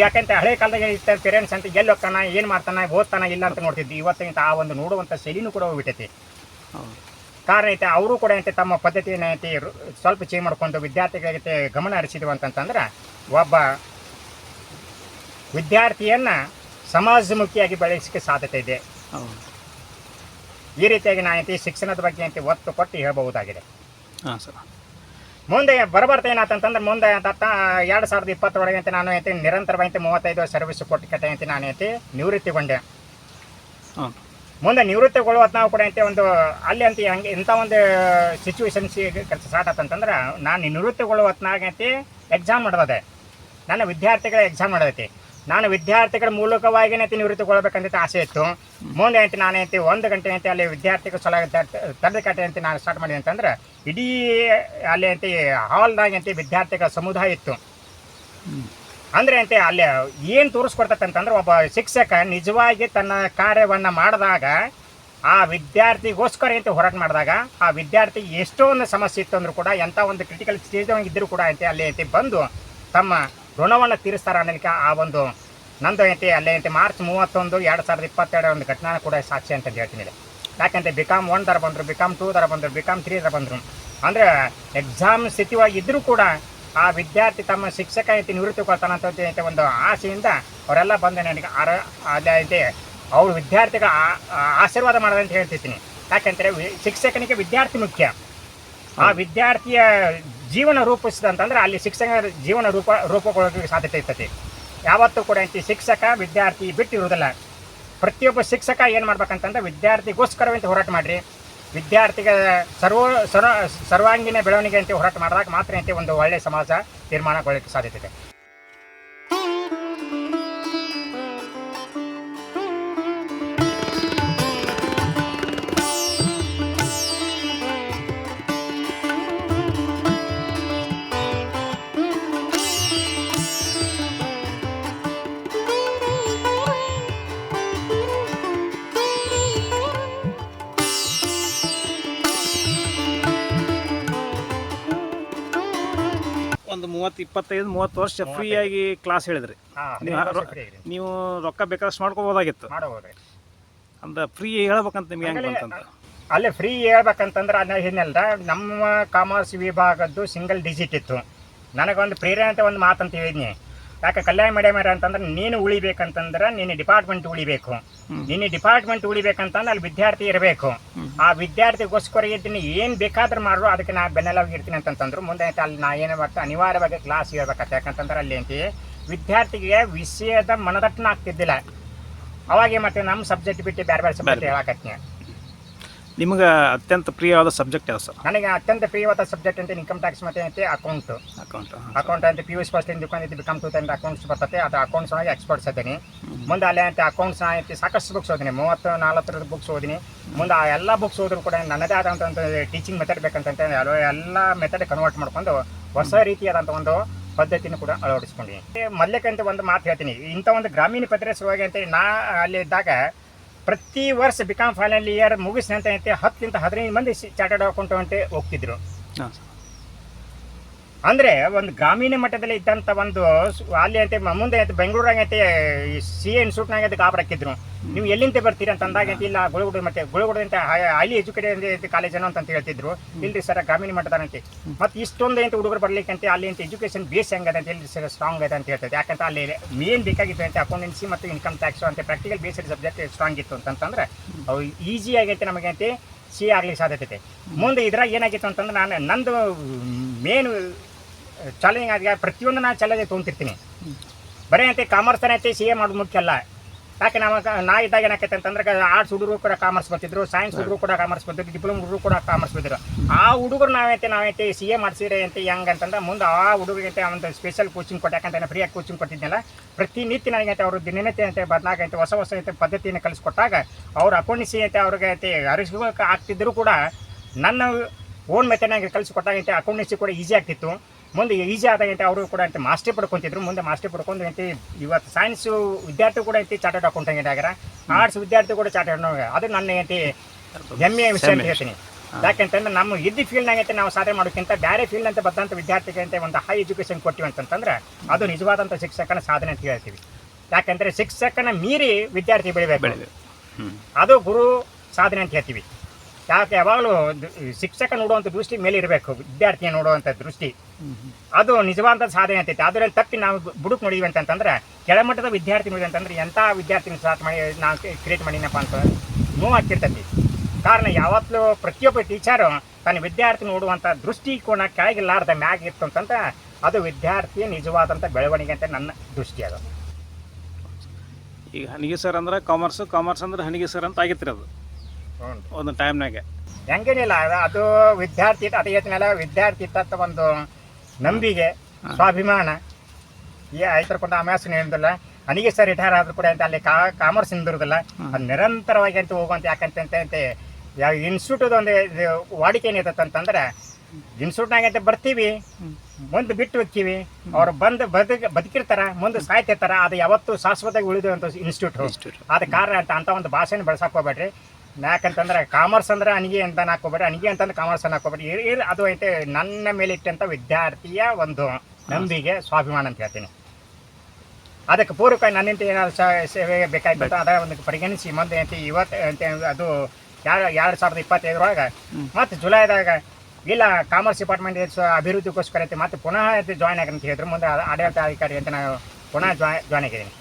ಯಾಕಂತ ಹಳೆ ಕಾಲದಾಗ ಇರ್ತಾರೆ ಪೇರೆಂಟ್ಸ್ ಅಂತ ಎಲ್ಲಿ ಹೋಗ್ತಾನ ಏನು ಮಾಡ್ತಾನ ಓದ್ತಾನ ಇಲ್ಲ ಅಂತ ನೋಡ್ತಿದ್ವಿ. ಇವತ್ತಿಗಿಂತ ಆ ಒಂದು ನೋಡುವಂಥ ಶೈಲಿನೂ ಕೂಡ ಹೋಗ್ಬಿಟ್ಟೈತಿ. ಕಾರಣ ಐತೆ ಅವರು ಕೂಡ ಅಂತ ತಮ್ಮ ಪದ್ಧತಿಯನ್ನು ಐತಿ ಸ್ವಲ್ಪ ಚೇಂಜ್ ಮಾಡ್ಕೊಂಡು ವಿದ್ಯಾರ್ಥಿಗಳಿಗೆ ಗಮನ ಹರಿಸಿದ್ವು ಅಂತಂತಂದ್ರೆ ಒಬ್ಬ ವಿದ್ಯಾರ್ಥಿಯನ್ನು ಸಮಾಜಮುಖಿಯಾಗಿ ಬೆಳೆಸಕ್ಕೆ ಸಾಧ್ಯತೆ ಇದೆ. ಈ ರೀತಿಯಾಗಿ ನಾನು ಐತಿ ಶಿಕ್ಷಣದ ಬಗ್ಗೆ ಅಂತ ಒತ್ತು ಕೊಟ್ಟು ಹೇಳಬಹುದಾಗಿದೆ. ಹಾಂ ಸರ್. ಮುಂದೆ ಬರಬಾರ್ದು ಏನಾತಂತಂದ್ರೆ ಮುಂದೆ ಅಂತ ಎರಡು ಸಾವಿರದ ಇಪ್ಪತ್ತರೊಳಗೆ ಅಂತ ನಾನು ಐತಿ ನಿರಂತರವಾಗಿ ಮೂವತ್ತೈದು ಸರ್ವಿಸ್ ಕೊಟ್ಟಿಕತೆ ಅಂತ ನಾನು ಐತಿ ನಿವೃತ್ತಿಗೊಂಡೆ ಹಾಂ. ಮುಂದೆ ನಿವೃತ್ತಿಗೊಳ್ಳುವತ್ತು ನಾವು ಕೂಡ ಐತಿ ಒಂದು ಅಲ್ಲಿ ಅಂತ ಹಂಗೆ ಇಂಥ ಒಂದು ಸಿಚುವೇಶನ್ ಕೆಲಸ ಸ್ಟಾರ್ಟ್ ಆತಂತಂದ್ರೆ ನಾನು ನಿವೃತ್ತಿಗೊಳ್ಳುವತ್ನಾಗ ಐತಿ ಎಕ್ಸಾಮ್ ಮಾಡೋದೆ ನನ್ನ ವಿದ್ಯಾರ್ಥಿಗಳ ಎಕ್ಸಾಮ್ ಮಾಡೋದೈತಿ ನಾನು ವಿದ್ಯಾರ್ಥಿಗಳ ಮೂಲಕವಾಗಿ ನಿವೃತ್ತಿ ನಿವೃತ್ತಿಗೊಳ್ಬೇಕಂತ ಆಸೆ ಇತ್ತು. ಮುಂದೆ ಐತಿ ನಾನು ಐತಿ ಒಂದು ಗಂಟೆ ಐತಿ ಅಲ್ಲಿ ವಿದ್ಯಾರ್ಥಿಗಳು ಸಲ ತರದ ಕಟ್ಟೆ ಅಂತ ನಾನು ಸ್ಟಾರ್ಟ್ ಮಾಡಿದೆ ಅಂತಂದ್ರೆ ಇಡೀ ಅಲ್ಲಿ ಐತಿ ಹಾಲ್ದಾಗ ಐತಿ ವಿದ್ಯಾರ್ಥಿಗಳ ಸಮುದಾಯ ಇತ್ತು. ಅಂದ್ರೆ ಅಂತೆ ಅಲ್ಲಿ ಏನು ತೋರಿಸ್ಕೊಡ್ತಂತಂದ್ರೆ ಒಬ್ಬ ಶಿಕ್ಷಕ ನಿಜವಾಗಿ ತನ್ನ ಕಾರ್ಯವನ್ನು ಮಾಡಿದಾಗ ಆ ವಿದ್ಯಾರ್ಥಿಗೋಸ್ಕರ ಅಂತ ಹೋರಾಟ ಮಾಡಿದಾಗ ಆ ವಿದ್ಯಾರ್ಥಿ ಎಷ್ಟೋ ಒಂದು ಸಮಸ್ಯೆ ಇತ್ತು ಅಂದ್ರೂ ಕೂಡ ಎಂಥ ಒಂದು ಕ್ರಿಟಿಕಲ್ ಸ್ಟೇಜ್ ಇದ್ದರೂ ಕೂಡ ಅಂತೆ ಅಲ್ಲಿ ಐತಿ ಬಂದು ತಮ್ಮ ಋಣವನ್ನು ತೀರಿಸ್ತಾರೆ ಅನ್ನಲಿಕ್ಕೆ ಆ ಒಂದು ನಂದು ಐತಿ ಅಲ್ಲಿ ಐತಿ ಮಾರ್ಚ್ ಮೂವತ್ತೊಂದು ಎರಡು ಸಾವಿರದ ಇಪ್ಪತ್ತೆರಡು ಒಂದು ಘಟನೆ ಕೂಡ ಸಾಕ್ಷಿ ಅಂತ ಹೇಳ್ತೀನಿ ಯಾಕೆಂದರೆ ಬಿ ಕಾಮ್ ಒನ್ ದರ ಬಂದರು ಬಿ ಕಾಮ್ ಟೂ ದರ ಬಂದರು ಬಿ ಕಾಮ್ ತ್ರೀ ದರ ಬಂದರು. ಅಂದರೆ ಎಕ್ಸಾಮ್ ಸ್ಥಿತಿವಾಗಿ ಇದ್ದರೂ ಕೂಡ ಆ ವಿದ್ಯಾರ್ಥಿ ತಮ್ಮ ಶಿಕ್ಷಕ ಐತಿ ನಿವೃತ್ತಿ ಕೊಡ್ತಾನಂತ ಐತೆ ಒಂದು ಆಸೆಯಿಂದ ಅವರೆಲ್ಲ ಬಂದು ನನಗೆ ಆರ ಅದೇ ಅವ್ರ ವಿದ್ಯಾರ್ಥಿಗಳ ಆಶೀರ್ವಾದ ಮಾಡೋದಂತ ಹೇಳ್ತಿರ್ತೀನಿ ಯಾಕೆಂದರೆ ಶಿಕ್ಷಕನಿಗೆ ವಿದ್ಯಾರ್ಥಿ ಮುಖ್ಯ. ಆ ವಿದ್ಯಾರ್ಥಿಯ ಜೀವನ ರೂಪಿಸಿದಂತಂದ್ರೆ ಅಲ್ಲಿ ಶಿಕ್ಷಕ ಜೀವನ ರೂಪ ರೂಪಗೊಳ್ಳೋಕೆ ಸಾಧ್ಯತೆ ಇರ್ತೈತಿ ಯಾವತ್ತೂ ಕೂಡ ಐತಿ ಶಿಕ್ಷಕ, ವಿದ್ಯಾರ್ಥಿ ಬಿಟ್ಟಿರುವುದಿಲ್ಲ. ಪ್ರತಿಯೊಬ್ಬ ಶಿಕ್ಷಕ ಏನು ಮಾಡ್ಬೇಕಂತಂದ್ರೆ ವಿದ್ಯಾರ್ಥಿಗೋಸ್ಕರವಂತ ಹೋರಾಟ ಮಾಡಿರಿ. ವಿದ್ಯಾರ್ಥಿಗಳ ಸರ್ವ ಸರ್ವ ಸರ್ವಾಂಗೀಣ ಬೆಳವಣಿಗೆ ಅಂತ ಹೋರಾಟ ಮಾಡಿದಾಗ ಮಾತ್ರ ಅಂತ ಒಂದು ಒಳ್ಳೆಯ ಸಮಾಜ ನಿರ್ಮಾಣಗೊಳ್ಳಕ್ಕೆ ಸಾಧ್ಯತೆ ಇಪ್ಪತ್ತೈದು ಮೂವತ್ತು ವರ್ಷ ಫ್ರೀಯಾಗಿ ಕ್ಲಾಸ್ ಹೇಳಿದ್ರಿ. ನೀವು ರೊ- ನೀವು ರೊಕ್ಕ ಬೇಕಾದಷ್ಟು ಮಾಡ್ಕೋಬೋದಾಗಿತ್ತು. ಮಾಡಬಹುದು ಅಂದ್ರೆ ಫ್ರೀ ಹೇಳ್ಬೇಕಂತ ನಿಮ್ಗೆ ಹೆಂಗ್ ಬಂತಂತ ಅಲ್ಲೇ ಫ್ರೀ ಹೇಳ್ಬೇಕಂತಂದ್ರೆ ಅದನ್ನ ಏನಿಲ್ಲ ನಮ್ಮ ಕಾಮರ್ಸ್ ವಿಭಾಗದ್ದು ಸಿಂಗಲ್ ಡಿಜಿಟ್ ಇತ್ತು. ನನಗೊಂದು ಪ್ರೇರಣೆ ಅಂತ ಒಂದು ಮಾತಂತ ಹೇಳಿದ್ನಿ. ಯಾಕೆ ಕಲ್ಯಾಣ ಮೀಡಿಯಮ್ ಅಂತಂದ್ರೆ ನೀನು ಉಳಿಬೇಕಂತಂದ್ರೆ ನಿನ್ನ ಡಿಪಾರ್ಟ್ಮೆಂಟ್ ಉಳಿಬೇಕು. ನಿನ್ನ ನೀನು ಡಿಪಾರ್ಟ್ಮೆಂಟ್ ಉಳಿಬೇಕಂತಂದ್ರೆ ಅಲ್ಲಿ ವಿದ್ಯಾರ್ಥಿ ಇರಬೇಕು. ಆ ವಿದ್ಯಾರ್ಥಿಗೋಸ್ಕರ ಇದ್ದೀನಿ ಏನು ಬೇಕಾದ್ರೂ ಮಾಡ್ರು ಅದಕ್ಕೆ ನಾ ಬೆನ್ನೆಲಾಗಿ ಇರ್ತೀನಿ ಅಂತಂತಂದ್ರು. ಮುಂದೆ ಅಲ್ಲಿ ನಾ ಏನು ಮಾಡ್ತಾ? ಅನಿವಾರ್ಯವಾಗಿ ಕ್ಲಾಸ್ ಹೇಳ್ಬೇಕಂತ. ಯಾಕಂತಂದ್ರೆ ಅಲ್ಲಿ ಅಂತ ವಿದ್ಯಾರ್ಥಿಗೆ ವಿಷಯದ ಮನದಟ್ಟನ ಆಗ್ತಿದ್ದಿಲ್ಲ. ಅವಾಗ ಏನು ಮಾಡ್ತೀವಿ ನಮ್ಮ ಸಬ್ಜೆಕ್ಟ್ ಬಿಟ್ಟು ಬೇರೆ ಬೇರೆ ಸಬ್ಜೆಕ್ಟ್. ಹೇಳಕತ್ತೀನಿ. ನಿಮ್ಗೆ ಅತ್ಯಂತ ಪ್ರಿಯವಾದ ಸಬ್ಜೆಕ್ಟ್ ಯಾವ್ದು ಸರ್? ನನಗೆ ಅತ್ಯಂತ ಪ್ರಿಯವಾದ ಸಬ್ಜೆಕ್ಟ್ ಅಂತ ಇನ್ಕಮ್ ಟ್ಯಾಕ್ಸ್ ಮತ್ತೆ ಐತೆ ಅಕೌಂಟ್ ಅಕೌಂಟ್ ಅಕೌಂಟ್ ಅಂತ ಪಿ ಯು ಸಿ ಫಸ್ಟ್ ಇಂದ B com two time accounts ಬರ್ತದೆ ಅದು ಅಕೌಂಟ್ಸ್ ಒಳಗೆ ಎಕ್ಸ್ಪರ್ಟ್ಸ್ ಇದ್ದೀನಿ ಮುಂದೆ ಅಲ್ಲೇ ಅಂತ ಅಕೌಂಟ್ಸ್ ಐತಿ ಸಾಕಷ್ಟು ಬುಕ್ಸ್ ಓದಿನಿ ಮೂವತ್ತು ನಾಲ್ಕರದ ಬುಕ್ಸ್ ಓದಿನಿ. ಮುಂದೆ ಆ ಎಲ್ಲ ಬುಕ್ಸ್ ಓದ್ರು ಕೂಡ ನನ್ನದೇ ಆದಂಥ ಒಂದು ಟೀಚಿಂಗ್ ಮೆಥಡ್ ಬೇಕಂತ ಎಲ್ಲ ಎಲ್ಲ ಮೆಥಡ್ ಕನ್ವರ್ಟ್ ಮಾಡ್ಕೊಂಡು ಹೊಸ ರೀತಿಯಾದಂಥ ಒಂದು ಪದ್ಧತಿನೂ ಕೂಡ ಅಳವಡಿಸ್ಕೊಂಡಿನಿ. ಅಂತ ಒಂದು ಮಾತು ಹೇಳ್ತೀನಿ ಇಂಥ ಒಂದು ಗ್ರಾಮೀಣ ಪತ್ರಿಕೆ ಸಲುವಾಗಿ ಅಂತ ನಾ ಅಲ್ಲಿ ಇದ್ದಾಗ ಪ್ರತಿ ವರ್ಷ ಬಿಕಾಮ್ ಫೈನಲ್ ಇಯರ್ ಮುಗಿಸಿದಂತೆ ಐತೆ ಹತ್ತರಿಂದ ಹದಿನೈದು ಮಂದಿ ಚಾರ್ಟರ್ಡ್ ಅಕೌಂಟ್ ಅಂತ ಹೋಗ್ತಿದ್ರು. ಅಂದರೆ ಒಂದು ಗ್ರಾಮೀಣ ಮಟ್ಟದಲ್ಲಿ ಇದ್ದಂಥ ಒಂದು ಅಲ್ಲಿ ಅಂತ ಮುಂದೆ ಬೆಂಗಳೂರಾಗೈತೆ ಸಿ ಎ ಇನ್ಸ್ಟಿಟ್ಯೂಟ್ನಾಗ ಅಂತ ಗಾಬರ್ ಹಾಕಿದ್ರು ನೀವು ಎಲ್ಲಿಂದ ಬರ್ತೀರಿ ಅಂತ ಅಂದಾಗ ಅಂತ ಇಲ್ಲ ಗುಳಗುಡ ಮತ್ತೆ ಗುಳಗುಡದಂತ ಅಂತ ಹೈಲಿ ಎಜುಕೇಟೆಡ್ ಕಾಲೇಜ್ ಅನ್ನೋ ಅಂತ ಹೇಳ್ತಿದ್ರು. ಇಲ್ರಿ ಸರ್ ಗ್ರಾಮೀಣ ಮಟ್ಟದಂತೆ ಮತ್ತೆ ಇಷ್ಟೊಂದು ಅಂತ ಹುಡುಗರು ಬರ್ಲಿಕ್ಕಂತೆ, ಅಲ್ಲಿ ಅಂತ ಎಜುಕೇಶನ್ ಬೇಸ್ ಹೆಂಗದ ಅಂತ ಹೇಳಿ ಸರ್ ಸ್ಟ್ರಾಂಗ್ ಇದೆ ಅಂತ ಹೇಳ್ತದೆ. ಯಾಕಂತ ಅಲ್ಲಿ ಮೇನ್ ಬೇಕಾಗಿತ್ತು ಅಂತ ಅಕೌಂಟೆನ್ಸಿ ಮತ್ತು ಇನ್ಕಮ್ ಟ್ಯಾಕ್ಸ್ ಅಂತ ಪ್ರಾಕ್ಟಿಕಲ್ ಬೇಸ್ಡ್ ಸಬ್ಜೆಕ್ಟ್ ಸ್ಟ್ರಾಂಗ್ ಇತ್ತು ಅಂತಂದ್ರೆ, ಅವು ಈಸಿ ಆಗೈತೆ ನಮಗೆ ಅಂತ ಸಿ ಆಗ್ಲಿಕ್ಕೆ ಸಾಧ್ಯತೆ ಇದೆ. ಮುಂದೆ ಇದ್ರಾಗ ಏನಾಗಿತ್ತು ಅಂತಂದ್ರೆ ನಾನು ನಂದು ಮೇನ್ ಚಾಲೆಂಜಿಂಗ್ ಆಗಿ ಪ್ರತಿಯೊಂದು ನಾನು ಚಾಲೆಂಜ್ ತೊಗೊಂತಿರ್ತೀನಿ. ಬರೀ ಅಂತೆ ಕಾಮರ್ಸ್ ಐತೆ ಸಿ ಎ ಮಾಡೋದು ಮುಖ್ಯ ಅಲ್ಲ. ಯಾಕೆ ನಾವು ನಾ ಇದ್ದಾಗ ಏನಾಕೈತೆ ಅಂತಂದ್ರೆ ಆರ್ಟ್ಸ್ ಹುಡುಗರು ಕೂಡ ಕಾಮರ್ಸ್ ಬರ್ತಿದ್ರು ಸೈನ್ಸ್ ಹುಡುಗರು ಕೂಡ ಕಾಮರ್ಸ್ ಬರ್ತಿದ್ರು ಡಿಪ್ಲೊಮ್ ಹುಡುಗರು ಕೂಡ ಕಾಮರ್ಸ್ ಬರ್ತಿದ್ರು. ಆ ಹುಡುಗರು ನಾವೈತೆ ನಾವೈತೆ ಸಿ ಎ ಮಾಡಿಸಿದ್ರೆ ಅಂತ ಹೆಂಗೆ ಅಂತಂದ್ರೆ ಮುಂದೆ ಆ ಹುಡುಗರಿಗೆ ಒಂದು ಸ್ಪೆಷಲ್ ಕೋಚಿಂಗ್ ಕೊಟ್ಟು ಯಾಕಂತ ನಾನು ಫ್ರೀಯಾಗಿ ಕೋಚಿಂಗ್ ಕೊಟ್ಟಿದ್ದೆಲ್ಲ ಪ್ರತಿನಿತ್ಯ ನನಗೆ ಅವರು ದಿನನಿತ್ಯ ಅಂತ ಬದಲಾಗೈತೆ, ಹೊಸ ಹೊಸ ಐತೆ ಪದ್ಧತಿಯನ್ನು ಕಲಿಸ್ಕೊಟ್ಟಾಗ ಅವ್ರು ಅಕೌಂಟ್ಸಿ ಅಂತ ಅವ್ರಿಗೆ ಐತೆ ಅರಿಸ್ಬೇಕು ಆಗ್ತಿದ್ರು ಕೂಡ ನನ್ನ ಓನ್ ಮೆಥಡ್ನಾಗ ಕಲಿಸ್ಕೊಟ್ಟಾಗೈತೆ ಅಕೌಂಟೆನ್ಸಿ ಕೂಡ ಈಸಿ ಆಗ್ತಿತ್ತು. ಮುಂದೆ ಈಜಿ ಆದಾಗಂತೆ ಅವರು ಕೂಡ ಅಂತ ಮಾಸ್ಟರ್ ಪಡ್ಕೊಂತಿದ್ರು. ಮುಂದೆ ಮಾಸ್ಟರ್ ಪಡ್ಕೊಂಡು ಅಂತೆ ಇವತ್ತು ಸೈನ್ಸ್ ವಿದ್ಯಾರ್ಥಿ ಕೂಡ ಐತಿ ಚಾರ್ಟರ್ಡ್ ಅಕೌಂಟೆಂಟ್ ಆಗ್ಯಾರ. ಆರ್ಟ್ಸ್ ವಿದ್ಯಾರ್ಥಿ ಕೂಡ ಚಾರ್ಟರ್ಡ್ ಅದು ನನ್ನ ಐತಿ ಹೆಮ್ಮೆಯ ವಿಷಯ ಅಂತ ಹೇಳ್ತೀನಿ. ಯಾಕೆಂತಂದ್ರೆ ನಮ್ಮ ಇದ್ದ ಫೀಲ್ಡ್ನಾಗ ಐತೆ ನಾವು ಸಾಧನೆ ಮಾಡೋಕ್ಕಿಂತ ಬೇರೆ ಫೀಲ್ಡ್ ಅಂತ ಬಂದಂಥ ವಿದ್ಯಾರ್ಥಿಗೆ ಅಂತ ಒಂದು ಹೈ ಎಜುಕೇಶನ್ ಕೊಟ್ಟಿವಿ ಅಂತಂತಂದ್ರೆ ಅದು ನಿಜವಾದಂಥ ಶಿಕ್ಷಕನ ಸಾಧನೆ ಅಂತ ಹೇಳ್ತೀವಿ. ಯಾಕೆಂದ್ರೆ ಶಿಕ್ಷಕನ ಮೀರಿ ವಿದ್ಯಾರ್ಥಿ ಬೆಳಿಬೇಕು. ಅದು ಗುರು ಸಾಧನೆ ಅಂತ ಹೇಳ್ತೀವಿ. ಯಾಕೆ ಯಾವಾಗಲೂ ಶಿಕ್ಷಕ ನೋಡುವಂಥ ದೃಷ್ಟಿ ಮೇಲೆ ಇರಬೇಕು ವಿದ್ಯಾರ್ಥಿಯ ನೋಡುವಂಥ ದೃಷ್ಟಿ. ಅದು ನಿಜವಾದ ಸಾಧನೆ ಅಂತೈತೆ ಅದರಲ್ಲಿ ತಪ್ಪಿ ನಾವು ಬುಡುಕ್ ನೋಡಿದ್ವಿ ಅಂತಂತಂದ್ರೆ, ಕೆಳಮಟ್ಟದ ವಿದ್ಯಾರ್ಥಿ ನೋಡಿದೆ ಅಂತಂದ್ರೆ ಎಂಥ ವಿದ್ಯಾರ್ಥಿನ ಸ್ಟಾರ್ಟ್ ಮಾಡಿ ನಾವು ಕ್ರಿಯೇಟ್ ಮಾಡಿನಪ್ಪ ಅಂತ ನೋವು ಆಗ್ತಿರ್ತೈತಿ. ಕಾರಣ ಯಾವತ್ತೂ ಪ್ರತಿಯೊಬ್ಬ ಟೀಚರು ತನ್ನ ವಿದ್ಯಾರ್ಥಿ ನೋಡುವಂಥ ದೃಷ್ಟಿಕೋನ ಕೆಳಗಿಲ್ಲಾರ್ದ ಮ್ಯಾಗ ಇತ್ತು ಅಂತಂದ್ರೆ ಅದು ವಿದ್ಯಾರ್ಥಿಯ ನಿಜವಾದಂಥ ಬೆಳವಣಿಗೆ ಅಂತ ನನ್ನ ದೃಷ್ಟಿ ಅದು. ಈಗ ಹನಿಗೆ ಸರ್ ಅಂದ್ರೆ ಕಾಮರ್ಸ್ ಕಾಮರ್ಸ್ ಅಂದ್ರೆ ಹನಿಗೆ ಸರ್ ಅಂತ ಆಗಿತ್ತು ಅದು. ಒಂದು ಟೈಮ್ನಾಗೆ. ಹೆಂಗೇನಿಲ್ಲ ಅದು- ಅದು ವಿದ್ಯಾರ್ಥಿ ಅದು ಮೇಲೆ ವಿದ್ಯಾರ್ಥಿ ತತ್ತ ಒಂದು ನಂಬಿಕೆ ಸ್ವಾಭಿಮಾನ. ಈ ಐತರ ಕೊಂಡು ಆಮ್ಯಾಸ ಹೇಳಿದಲ್ಲ ನನಗೆ ಸರ್ ರಿಟೈರ್ ಆದ್ರೂ ಕೂಡ ಅಂತ ಅಲ್ಲಿ ಕಾ ಕಾಮರ್ಸ್ ಹಿಂದಿರುದಿಲ್ಲ ಅದು ನಿರಂತರವಾಗಿ ಅಂತ ಹೋಗುವಂತ ಯಾಕಂತ ಅಂತ ಅಂತ ಯಾವ ಇನ್ಸ್ಟಿಟ್ಯೂಟ್ ಒಂದು ಇದು ವಾಡಿಕೆ ಏನಿರ್ತದೆ ಅಂತಂದ್ರೆ ಇನ್ಸ್ಟಿಟ್ಯೂಟ್ನಾಗ ಅಂತ ಬರ್ತೀವಿ ಮುಂದೆ ಬಿಟ್ಟು ಹೋಗ್ತೀವಿ ಅವ್ರು ಬಂದು ಬದುಕ ಬದುಕಿರ್ತಾರ ಮುಂದೆ ಸಾಯ್ತಿರ್ತಾರ ಅದು ಯಾವತ್ತು ಶಾಶ್ವತವಾಗಿ ಉಳಿದಂತ ಇನ್ಸ್ಟಿಟ್ಯೂಟ್ ಅದು ಆದ ಕಾರಣ ಅಂತ ಅಂತ ಒಂದು ಭಾಷೆನ ಬೆಳ್ಸಕ್ ಹೋಗ್ಬೇಡ್ರಿ. ಯಾಕಂತಂದ್ರೆ ಕಾಮರ್ಸ್ ಅಂದ್ರೆ ಅನಿಗೆ ಅಂತ ಹಾಕೋಬೇಡಿ ಅನಿಗೆ ಅಂತಂದ್ರೆ ಕಾಮರ್ಸ್ ಅನ್ನ ಹಾಕೋಬೇಡಿ ಅದು ಐತೆ ನನ್ನ ಮೇಲೆ ಇಟ್ಟಂತ ವಿದ್ಯಾರ್ಥಿಯ ಒಂದು ನಂಬಿಕೆ ಸ್ವಾಭಿಮಾನ ಅಂತ ಹೇಳ್ತೀನಿ. ಅದಕ್ಕೆ ಪೂರ್ವಕ ನನ್ನಿಂದ ಏನಾದ್ರು ಸೇವೆ ಬೇಕಾಗಿತ್ತು ಅದ ಒಂದು ಪರಿಗಣಿಸಿ. ಮುಂದೆ ಅಂತ ಇವತ್ತು ಅಂತ ಅದು ಎರಡು ಎರಡು ಸಾವಿರದ ಇಪ್ಪತ್ತೈದರೊಳಗೆ ಮತ್ತು ಜುಲೈದಾಗ ಇಲ್ಲ ಕಾಮರ್ಸ್ ಡಿಪಾರ್ಟ್ಮೆಂಟ್ ಅಭಿವೃದ್ಧಿಗೋಸ್ಕರ ಐತಿ ಮತ್ತೆ ಪುನಃ ಜಾಯ್ನ್ ಆಗಿ ಅಂತ ಹೇಳಿದ್ರು. ಮುಂದೆ ಆಡಳಿತ ಅಧಿಕಾರಿ ಅಂತ ನಾನು ಪುನಃ ಜಾಯ್ ಜಾಯ್ನ್ ಆಗಿದ್ದೀನಿ.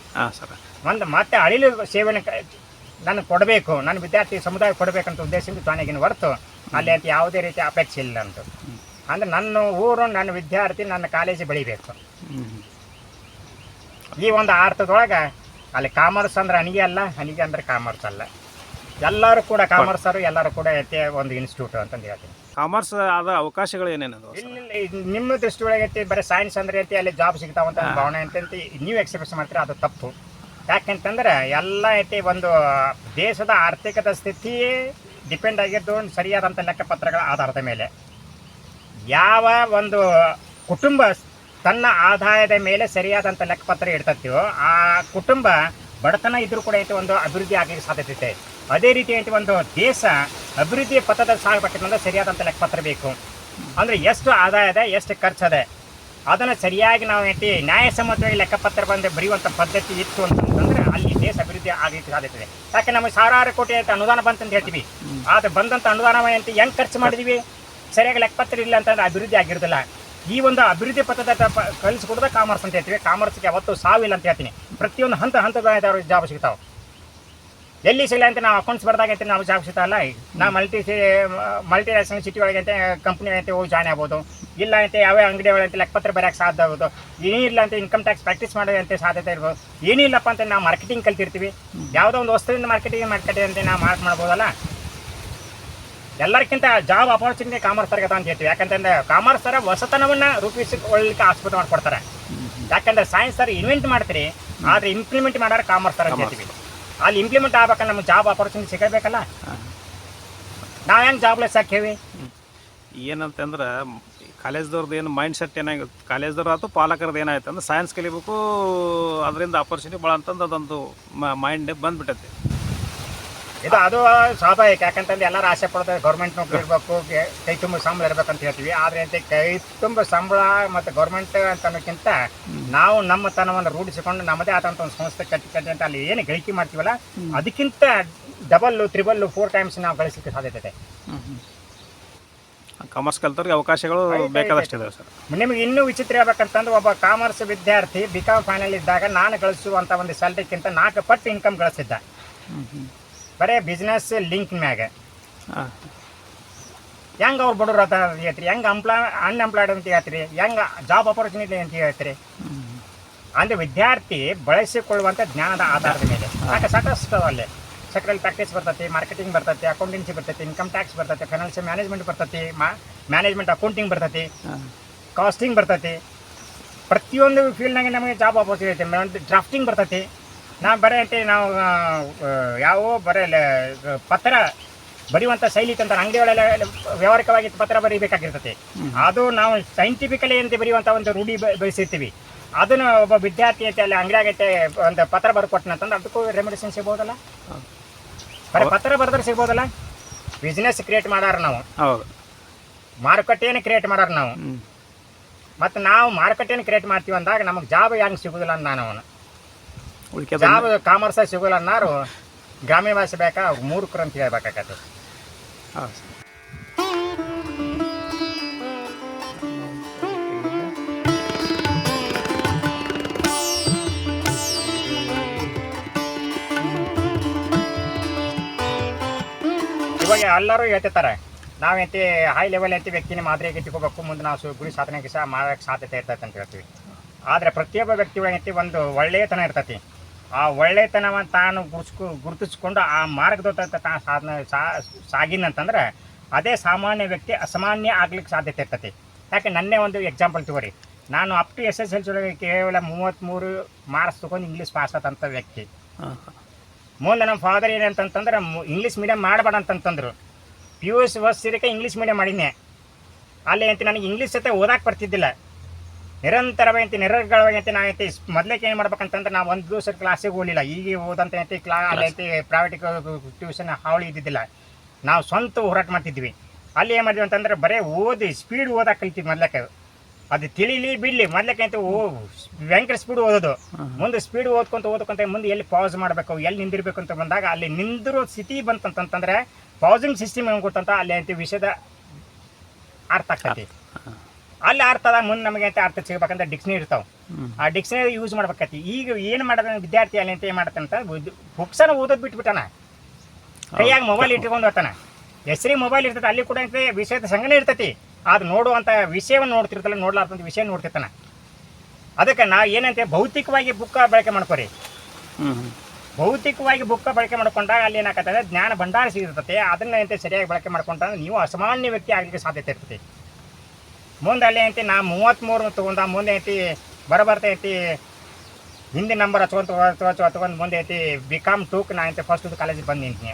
ಒಂದು ಮತ್ತೆ ಅಳಿಲು ಸೇವೆನ ನನಗೆ ಕೊಡಬೇಕು ನನ್ನ ವಿದ್ಯಾರ್ಥಿ ಸಮುದಾಯ ಕೊಡಬೇಕಂತ ಉದ್ದೇಶದಿಂದ ಆಗಿನ ಹೊರತು ಅಲ್ಲಿ ಅಂತ ಯಾವುದೇ ರೀತಿ ಅಪೇಕ್ಷೆ ಇಲ್ಲ ಅಂತ. ಅಂದರೆ ನನ್ನ ಊರು ನನ್ನ ವಿದ್ಯಾರ್ಥಿ ನನ್ನ ಕಾಲೇಜ್ ಬೆಳಿಬೇಕು. ಈ ಒಂದು ಆರ್ಥದೊಳಗೆ ಅಲ್ಲಿ ಕಾಮರ್ಸ್ ಅಂದ್ರೆ ಅನಿಗೆ ಅಲ್ಲ ಅನಿಗೆ ಅಂದ್ರೆ ಕಾಮರ್ಸ್ ಅಲ್ಲ. ಎಲ್ಲರೂ ಕೂಡ ಕಾಮರ್ಸರು ಎಲ್ಲರೂ ಕೂಡ ಐತೆ ಒಂದು ಇನ್ಸ್ಟಿಟ್ಯೂಟ್ ಅಂತಂದು ಹೇಳ್ತೀನಿ. ಕಾಮರ್ಸ್ ಆದ ಅವಕಾಶಗಳು ಏನೇನದು ಇಲ್ಲಿ ನಿಮ್ಮ ದೃಷ್ಟಿ ಒಳಗೆ ಐತಿ ಬರೀ ಸೈನ್ಸ್ ಅಂದ್ರೆ ಐತಿ ಅಲ್ಲಿ ಜಾಬ್ ಸಿಗ್ತಾವಂತ ಭಾವನೆ ಅಂತಂತ ನೀವು ಎಕ್ಸ್ಪ್ರೆಸ್ ಮಾಡ್ತೀರ ಅದು ತಪ್ಪು. ಯಾಕೆಂತಂದ್ರೆ ಎಲ್ಲ ಐತಿ ಒಂದು ದೇಶದ ಆರ್ಥಿಕದ ಸ್ಥಿತಿ ಡಿಪೆಂಡ್ ಆಗಿದ್ದು ಸರಿಯಾದಂಥ ಲೆಕ್ಕಪತ್ರಗಳ ಆಧಾರದ ಮೇಲೆ. ಯಾವ ಒಂದು ಕುಟುಂಬ ತನ್ನ ಆದಾಯದ ಮೇಲೆ ಸರಿಯಾದಂಥ ಲೆಕ್ಕಪತ್ರ ಇಡ್ತತ್ತೀವೋ ಆ ಕುಟುಂಬ ಬಡತನ ಇದ್ರೂ ಕೂಡ ಐತಿ ಒಂದು ಅಭಿವೃದ್ಧಿ ಆಗಲಿಕ್ಕೆ ಸಾಧ್ಯತೆ ಇದೆ ಅದೇ ರೀತಿ ಐತಿ ಒಂದು ದೇಶ ಅಭಿವೃದ್ಧಿಯ ಪಥದಲ್ಲಿ ಸಾಗಬೇಕಂದ್ರೆ ಸರಿಯಾದಂಥ ಲೆಕ್ಕಪತ್ರ ಬೇಕು. ಅಂದರೆ ಎಷ್ಟು ಆದಾಯ ಇದೆ, ಎಷ್ಟು ಖರ್ಚದೆ ಅದನ್ನು ಸರಿಯಾಗಿ ನಾವು ಐತಿ ನ್ಯಾಯಸಮ್ಮತವಾಗಿ ಲೆಕ್ಕಪತ್ರ ಬಂದು ಬರೆಯುವಂಥ ಪದ್ಧತಿ ಇತ್ತು ಅಂತಂದ್ರೆ ಅಲ್ಲಿ ದೇಶ ಅಭಿವೃದ್ಧಿ ಆಗಲಿಕ್ಕೆ ಸಾಧ್ಯತೆ ಯಾಕೆ ನಮಗೆ ಸಾವಿರಾರು ಕೋಟಿ ಅಂತ ಅನುದಾನ ಬಂತಂತ ಹೇಳ್ತೀವಿ. ಆದರೆ ಬಂದಂಥ ಅನುದಾನ ಅಂತ ಹೆಂಗೆ ಖರ್ಚು ಮಾಡಿದೀವಿ? ಸರಿಯಾಗಿ ಲೆಕ್ಕಪತ್ರ ಇಲ್ಲ ಅಂತಂದ್ರೆ ಅಭಿವೃದ್ಧಿ ಆಗಿರೋದಿಲ್ಲ. ಈ ಒಂದು ಅಭಿವೃದ್ಧಿ ಪಥದ ಕಲಿಸ್ಕೊಡೋದ ಕಾಮರ್ಸ್ ಅಂತ ಹೇಳ್ತೀವಿ. ಕಾಮರ್ಸ್ಗೆ ಯಾವತ್ತೂ ಸಾವಿಲ್ಲ ಅಂತ ಹೇಳ್ತೀನಿ. ಪ್ರತಿಯೊಂದು ಹಂತ ಹಂತದ ಜಾಬ್ ಸಿಗ್ತಾವೆ. ಎಲ್ಲಿ ಸಿಗಲ್ಲ ಅಂತ ನಾವು ಅಕೌಂಟ್ಸ್ ಬರ್ದಾಗ ಅಂತ ನಾವು ಜಾಬ್ ಸಿಗ್ತಾವಲ್ಲ ನಾ ಮಲ್ಟಿ ಮಲ್ಟಿ ನ್ಯಾಷನಲ್ ಸಿಟಿ ಒಳಗೆ ಅಂತ ಕಂಪ್ನಿ ಅಂತ ಹೋಗಿ ಜಾಯ್ನ್ ಆಗ್ಬೋದು. ಇಲ್ಲ ಅಂತ ಯಾವ ಅಂಗಡಿ ಒಳಗೆ ಅಂತ ಲೆಕ್ಕಪತ್ರ ಬರೆಯಕ್ಕೆ ಸಾಧ್ಯ ಆಗ್ಬೋದು ಏನಿಲ್ಲ ಅಂತ ಇನ್ಕಮ್ ಟ್ಯಾಕ್ಸ್ ಪ್ರಾಕ್ಟೀಸ್ ಮಾಡೋದಂತೆ ಸಾಧ್ಯತೆ ಇರ್ಬೋದು. ಏನಿಲ್ಲಪ್ಪ ಅಂತ ನಾವು ಮಾರ್ಕೆಟಿಂಗ್ ಕಲ್ತಿರ್ತೀವಿ. ಯಾವುದೋ ಒಂದು ವಸ್ತುವಿನ ಮಾರ್ಕೆಟಿಂಗ್ ಮಾರ್ಕೆಟಿಂಗ್ ಅಂತ ನಾವು ಮಾರ್ಕ್ ಮಾಡ್ಬೋದಲ್ಲ? ಎಲ್ಲರಿಗಿಂತ ಜಾಬ್ ಅಪರ್ಚುನಿಟಿ ಕಾಮರ್ಸ್ ತರಗತ ಅಂತ ಹೇಳ್ತೀವಿ. ಯಾಕಂತಂದ್ರೆ ಕಾಮರ್ಸ್ ತರ ಹೊಸತನವನ್ನ ರೂಪಿಸಿಕೊಳ್ಳಲಿಕ್ಕೆ ಆಸ್ಪದ ಮಾಡ್ಕೊಡ್ತಾರೆ. ಯಾಕಂದ್ರೆ ಸೈನ್ಸ್ ಸರ್ ಇನ್ವೆಂಟ್ ಮಾಡ್ತೀರಿ ಆದ್ರೆ ಇಂಪ್ಲಿಮೆಂಟ್ ಮಾಡೋರು ಕಾಮರ್ಸ್ ತರ ಅಂತ ಹೇಳ್ತೀವಿ. ಅಲ್ಲಿ ಇಂಪ್ಲಿಮೆಂಟ್ ಆಗ್ಬೇಕಲ್ಲ, ನಮ್ಗೆ ಜಾಬ್ ಆಪರ್ಚುನಿಟಿ ಸಿಗಬೇಕಲ್ಲ? ನಾವು ಹೆಂಗೆ ಜಾಬ್ಲೆಸ್ ಹಾಕೇವಿ ಏನಂತಂದ್ರೆ ಕಾಲೇಜ್ದವ್ರದ್ದು ಏನು ಮೈಂಡ್ ಸೆಟ್ ಏನಾಗುತ್ತೆ? ಕಾಲೇಜ್ದವ್ರು ಆಯ್ತು ಪಾಲಕರದ್ದು ಏನಾಯ್ತು? ಅಂದ್ರೆ ಸೈನ್ಸ್ ಕಲಿಬೇಕು, ಅದರಿಂದ ಆಪರ್ಚುನಿಟಿ ಭಾಳ ಅಂತಂದು ಅದೊಂದು ಮೈಂಡ್ ಬಂದ್ಬಿಟ್ಟೈತಿ ಇದು ಅದು ಸ್ವಾಭಾವಿಕ ಯಾಕಂತಂದ್ರೆ ಎಲ್ಲರೂ ಆಸೆ ಪಡ್ತಾರೆ ಗೌರ್ಮೆಂಟ್ ನೌಕರಿ ಇರಬೇಕು ಕೈ ತುಂಬ ಸಂಬಳ ಇರ್ಬೇಕಂತ ಹೇಳ್ತೀವಿ. ಆದ್ರೆ ಅಂತ ಕೈ ತುಂಬ ಸಂಬಳ ಮತ್ತು ಗೌರ್ಮೆಂಟ್ ಅಂತ ಅನ್ನೋಕ್ಕಿಂತ ನಾವು ನಮ್ಮ ತನವನ್ನು ರೂಢಿಸಿಕೊಂಡು ನಮ್ಮದೇ ಆದಂಥ ಒಂದು ಸಂಸ್ಥೆ ಕಟ್ಟಿ ಕಟ್ಟಿ ಅಂತ ಅಲ್ಲಿ ಏನು ಗಳಿಕೆ ಮಾಡ್ತೀವಲ್ಲ ಅದಕ್ಕಿಂತ ಡಬಲ್ಲು ತ್ರಿಬಲ್ಲು ಫೋರ್ ಟೈಮ್ಸ್ ನಾವು ಗಳಿಸಲಿಕ್ಕೆ ಸಾಧ್ಯತೆ ಇದೆ. ಕಾಮರ್ಸ್ ಕಲ್ತವ್ರಿಗೆ ಅವಕಾಶಗಳು ಬೇಕಾದಷ್ಟಿದೆ ಸರ್. ನಿಮಗೆ ಇನ್ನೂ ವಿಚಿತ್ರ ಹೇಳ್ಬೇಕಂತಂದ್ರೆ ಒಬ್ಬ ಕಾಮರ್ಸ್ ವಿದ್ಯಾರ್ಥಿ ಬಿ ಕಾಮ್ ಫೈನಲ್ ಇದ್ದಾಗ ನಾನು ಗಳಿಸುವಂಥ ಒಂದು ಸ್ಯಾಲ್ರಿಕ್ಕಿಂತ ನಾಲ್ಕು ಪಟ್ಟು ಇನ್ಕಮ್ ಗಳಿಸಿದ್ದ. ಬರೇ ಬಿಸ್ನೆಸ್ ಲಿಂಕ್ ಮ್ಯಾಗ. ಹಾಂ. ಹೆಂಗೆ ಅವ್ರು ಬಡವ್ರು ಅಂತ ಹೇಳ್ತೀರಿ? ಹೆಂಗ್ ಅಂಪ್ಲಾ ಅನ್ಎಂಪ್ಲಾಯ್ಡ್ ಅಂತ ಹೇಳ್ತೀರಿ? ಹೆಂಗೆ ಜಾಬ್ ಅಪರ್ಚುನಿಟಿ ಅಂತ ಹೇಳ್ತೀರಿ? ಅಂದ್ರೆ ವಿದ್ಯಾರ್ಥಿ ಬಳಸಿಕೊಳ್ಳುವಂಥ ಜ್ಞಾನದ ಆಧಾರದ ಮೇಲೆ. ಯಾಕೆ ಸಾಕಷ್ಟು ಅಲ್ಲೇ. ಸೆಕ್ರಲ್ ಪ್ರಾಕ್ಟೀಸ್ ಬರ್ತೈತಿ ಮಾರ್ಕೆಟಿಂಗ್ ಬರ್ತೈತಿ ಅಕೌಂಟೆನ್ಸಿ ಬರ್ತೈತಿ ಇನ್ಕಮ್ ಟ್ಯಾಕ್ಸ್ ಬರ್ತೈತಿ ಫೈನಾನ್ಷಿಯಲ್ ಮ್ಯಾನೇಜ್ಮೆಂಟ್ ಬರ್ತೈತಿ ಮಾ ಮ್ಯಾನೇಜ್ಮೆಂಟ್ ಅಕೌಂಟಿಂಗ್ ಬರ್ತೈತಿ ಕಾಸ್ಟಿಂಗ್ ಬರ್ತೈತಿ. ಪ್ರತಿಯೊಂದು ಫೀಲ್ಡ್ನಾಗೆ ನಮಗೆ ಜಾಬ್ ಅಪರ್ಚುನಿಟಿ ಡ್ರಾಫ್ಟಿಂಗ್ ಬರ್ತೈತಿ. ನಾವು ಬರೆ ಅಂತೀವಿ ನಾವು ಯಾವೋ ಯಾವ ಬರೀ ಲ- ಪತ್ರ ಬರೆಯುವಂಥ ಶೈಲಿ ತಂತಾರೆ ಅಂಗಡಿ ಒಳಗೆ ವ್ಯವಹಾರಿಕವಾಗಿ ಪತ್ರ ಬರೀಬೇಕಾಗಿರ್ತದೆ ಅದು ನಾವು ಸೈಂಟಿಫಿಕಲಿ ಅಂತ ಬರೆಯುವಂಥ ಒಂದು ರೂಢಿ ಬಯಸಿರ್ತೀವಿ ಬೆಳೆಸಿರ್ತೀವಿ ಅದನ್ನು ಒಬ್ಬ ವಿದ್ಯಾರ್ಥಿ ಅಂತ ಅಲ್ಲಿ ಅಂಗಡಿ ಆಗೈತೆ ಒಂದು ಪತ್ರ ಬರ್ಕೊಟ್ಟನಂತಂದ್ರೆ ಅದಕ್ಕೂ ರೆಮಿಡೇಷನ್ ಸಿಗ್ಬೋದಲ್ಲ? ಬರೀ ಪತ್ರ ಬರೆದ್ರೆ ಸಿಗ್ಬೋದಲ್ಲ? ಬಿಸ್ನೆಸ್ ಕ್ರಿಯೇಟ್ ಮಾಡಾರ ನಾವು. ಮಾರುಕಟ್ಟೆಯನ್ನು ಕ್ರಿಯೇಟ್ ಮಾಡಾರ ನಾವು. ಮತ್ತು ನಾವು ಮಾರುಕಟ್ಟೆಯನ್ನು ಕ್ರಿಯೇಟ್ ಮಾಡ್ತೀವಿ ಅಂದಾಗ ನಮಗೆ ಜಾಬ್ ಹೆಂಗೆ ಸಿಗೋದಿಲ್ಲ ಅಂತ ನಾನು ಅವನು. ಉಳ್ಕೆದ ಜಾಬ್ ಕಾಮರ್ಸ್ ಸಿಗೋಲ್ಲ ಅನ್ನಾರು ಗ್ರಾಮೀಣ ಭಾಷೆ ಬೇಕಾ ಮೂರ್ಖರು ಅಂತ ಹೇಳ್ಬೇಕಾಗತ್ತೆ. ಇವಾಗ ಎಲ್ಲರೂ ಹೇಳ್ತಿರ್ತಾರೆ ನಾವಂತಿ ಹೈ ಲೆವೆಲ್ ಅಂತ ವ್ಯಕ್ತಿನ ಮಾದರಿಯಾಗಿ ಇಟ್ಕೋಬೇಕು ಮುಂದೆ ನಾವು ಗುರಿ ಸಾಧನೆಗೆ ಸಹ ಮಾಡೋಕ್ಕೆ ಸಾಧ್ಯತೆ ಇರ್ತೈತೆ ಅಂತ ಹೇಳ್ತೀವಿ. ಆದರೆ ಪ್ರತಿಯೊಬ್ಬ ವ್ಯಕ್ತಿ ಒಂದು ಒಳ್ಳೆಯತನ ಇರ್ತೈತಿ. ಆ ಒಳ್ಳೆತನವನ್ನು ತಾನು ಗುರುಸ್ಕೊ ಗುರುತಿಸ್ಕೊಂಡು ಆ ಮಾರ್ಗದತ್ತ ತಾನು ಸಾಧನ ಸಾ- ಸಾಗಿನಂತಂದ್ರೆ ಅದೇ ಸಾಮಾನ್ಯ ವ್ಯಕ್ತಿ ಅಸಾಮಾನ್ಯ ಆಗ್ಲಿಕ್ಕೆ ಸಾಧ್ಯತೆ ಇರ್ತೈತಿ ಯಾಕೆ ನನ್ನೇ ಒಂದು ಎಕ್ಸಾಂಪಲ್ ತಗೋರಿ. ನಾನು up to S S L C ಒಳಗೆ ಕೇವಲ ಮೂವತ್ತ್ಮೂರು ಮಾರ್ಕ್ಸ್ ತೊಗೊಂಡು ಇಂಗ್ಲೀಷ್ ಪಾಸ್ ಆದಂಥ ವ್ಯಕ್ತಿ. ಮುಂದೆ ನಮ್ಮ ಫಾದರ್ ಏನಂತಂತಂದ್ರೆ ಇಂಗ್ಲೀಷ್ ಮೀಡಿಯಂ ಮಾಡಬೇಡ ಅಂತಂತಂದ್ರು. ಪಿ ಯು ಎಸ್ ಓದಿಸಿದಕ್ಕೆ ಇಂಗ್ಲೀಷ್ ಮೀಡಿಯಂ ಮಾಡಿದ್ನೆ. ಅಲ್ಲಿ ಅಂತ ನನಗೆ ಇಂಗ್ಲೀಷ್ ಜೊತೆ ಓದಕ್ಕೆ ಬರ್ತಿದ್ದಿಲ್ಲ. ನಿರಂತರವಾಗಿ ನಿರರ್ಗಳವಾಗಿ ಅಂತ ನಾವು ಐತಿ ಮೊದಲೇಕೆ ಏನು ಮಾಡ್ಬೇಕಂತಂದ್ರೆ ನಾವು ಒಂದು ದಿವಸ ಕ್ಲಾಸಿಗೆ ಹೋಗಲಿಲ್ಲ. ಈಗ ಓದಂತ ಐತಿ ಕ್ಲಾ ಅಲ್ಲಿ ಐತಿ ಪ್ರೈವೇಟ್ ಟ್ಯೂಷನ್ ಹಾವಳಿ ಇದ್ದಿದ್ದಿಲ್ಲ. ನಾವು ಸ್ವಂತ ಹೋರಾಟ ಮಾಡ್ತಿದ್ವಿ. ಅಲ್ಲಿ ಏನು ಮಾಡಿದ್ವಿ ಅಂತಂದ್ರೆ ಬರೀ ಓದಿ ಸ್ಪೀಡ್ ಓದಕ್ಕೆ ಕಲಿತೀವಿ ಮೊದ್ಲಕ್ಕೆ. ಅದು ತಿಳಿಲಿ ಬಿಡಲಿ. ಮೊದ್ಲಕ್ಕೆ ಅಂತ ಓ ಭಯಂಕರ ಸ್ಪೀಡ್ ಓದೋದು. ಮುಂದೆ ಸ್ಪೀಡ್ ಓದ್ಕೊಂತ ಓದ್ಕೊಂತ ಮುಂದೆ ಎಲ್ಲಿ ಪಾಸ್ ಮಾಡಬೇಕು ಎಲ್ಲಿ ನಿಂದಿರಬೇಕು ಅಂತ ಬಂದಾಗ ಅಲ್ಲಿ ನಿಂದಿರೋ ಸ್ಥಿತಿ ಬಂತಂತಂದ್ರೆ ಪಾಸಿಂಗ್ ಸಿಸ್ಟಮ್ ಹೆಂಗೆ ಗೊತ್ತಂತ ಅಲ್ಲಿ ಅಂತ ವಿಷಯದ ಅರ್ಥ ಆಗ್ತೈತಿ. ಅಲ್ಲಿ ಅರ್ಥ ಅದ ಮುಂದೆ ನಮಗೆ ಅಂತ ಅರ್ಥ ಸಿಗ್ಬೇಕಂತ ಡಿಕ್ಷನರಿ ಇರ್ತಾವೆ. ಆ ಡಿಕ್ಷನರಿ ಯೂಸ್ ಮಾಡ್ಬೇಕತಿ. ಈಗ ಏನು ಮಾಡೋದ ವಿದ್ಯಾರ್ಥಿ ಅಲ್ಲಿ ಅಂತ ಏನು ಮಾಡತ್ತಂತ ಬುಕ್ಸನ್ನ ಓದೋದು ಬಿಟ್ಬಿಟ್ಟಾನ. ಕೈಯಾಗ ಮೊಬೈಲ್ ಇಟ್ಕೊಂಡು ಹೋಗ್ತಾನ ಹೆಸರಿ ಮೊಬೈಲ್ ಇರ್ತೈತೆ ಅಲ್ಲಿ ಕೂಡ ಅಂತ ವಿಷಯದ ಸಂಗನೆ ಇರ್ತೈತಿ. ಅದು ನೋಡುವಂಥ ವಿಷಯವನ್ನು ನೋಡ್ತಿರ್ತಲ್ಲ ನೋಡ್ಲಾರ್ದಂಥ ವಿಷಯ ನೋಡ್ತಿರ್ತಾನೆ. ಅದಕ್ಕೆ ನಾ ಏನಂತೆ ಭೌತಿಕವಾಗಿ ಬುಕ್ಕ ಬಳಕೆ ಮಾಡ್ಕೊರಿ. ಭೌತಿಕವಾಗಿ ಬುಕ್ಕ ಬಳಕೆ ಮಾಡ್ಕೊಂಡಾಗ ಅಲ್ಲಿ ಏನಾಗತ್ತದೆ ಜ್ಞಾನ ಭಂಡಾರ ಸಿಗಿರ್ತತೆ ಅದನ್ನ ಸರಿಯಾಗಿ ಬಳಕೆ ಮಾಡ್ಕೊಂಡ್ರೆ ನೀವು ಅಸಾಮಾನ್ಯ ವ್ಯಕ್ತಿ ಆಗಲಿಕ್ಕೆ ಸಾಧ್ಯತೆ ಇರ್ತೈತಿ. ಮುಂದೆ ಅಲ್ಲಿ ಐತಿ, ನಾ ಮೂವತ್ತ್ಮೂರು ತೊಗೊಂಡ, ಮುಂದೆ ಐತಿ, ಬರಬರ್ತಾ ಐತಿ. ಹಿಂದಿನ ನಂಬರ್ ಹಚ್ಕೊಂತ ಹಚ್ಕೊಂತ ಮುಂದೆ ಐತಿ. ಬಿ ಕಾಮ್ ಟೂಕ್ ನಾ ಐತಿ ಫಸ್ಟ್ ಕಾಲೇಜಿಗೆ ಬಂದು ನಿಂತೀನಿ.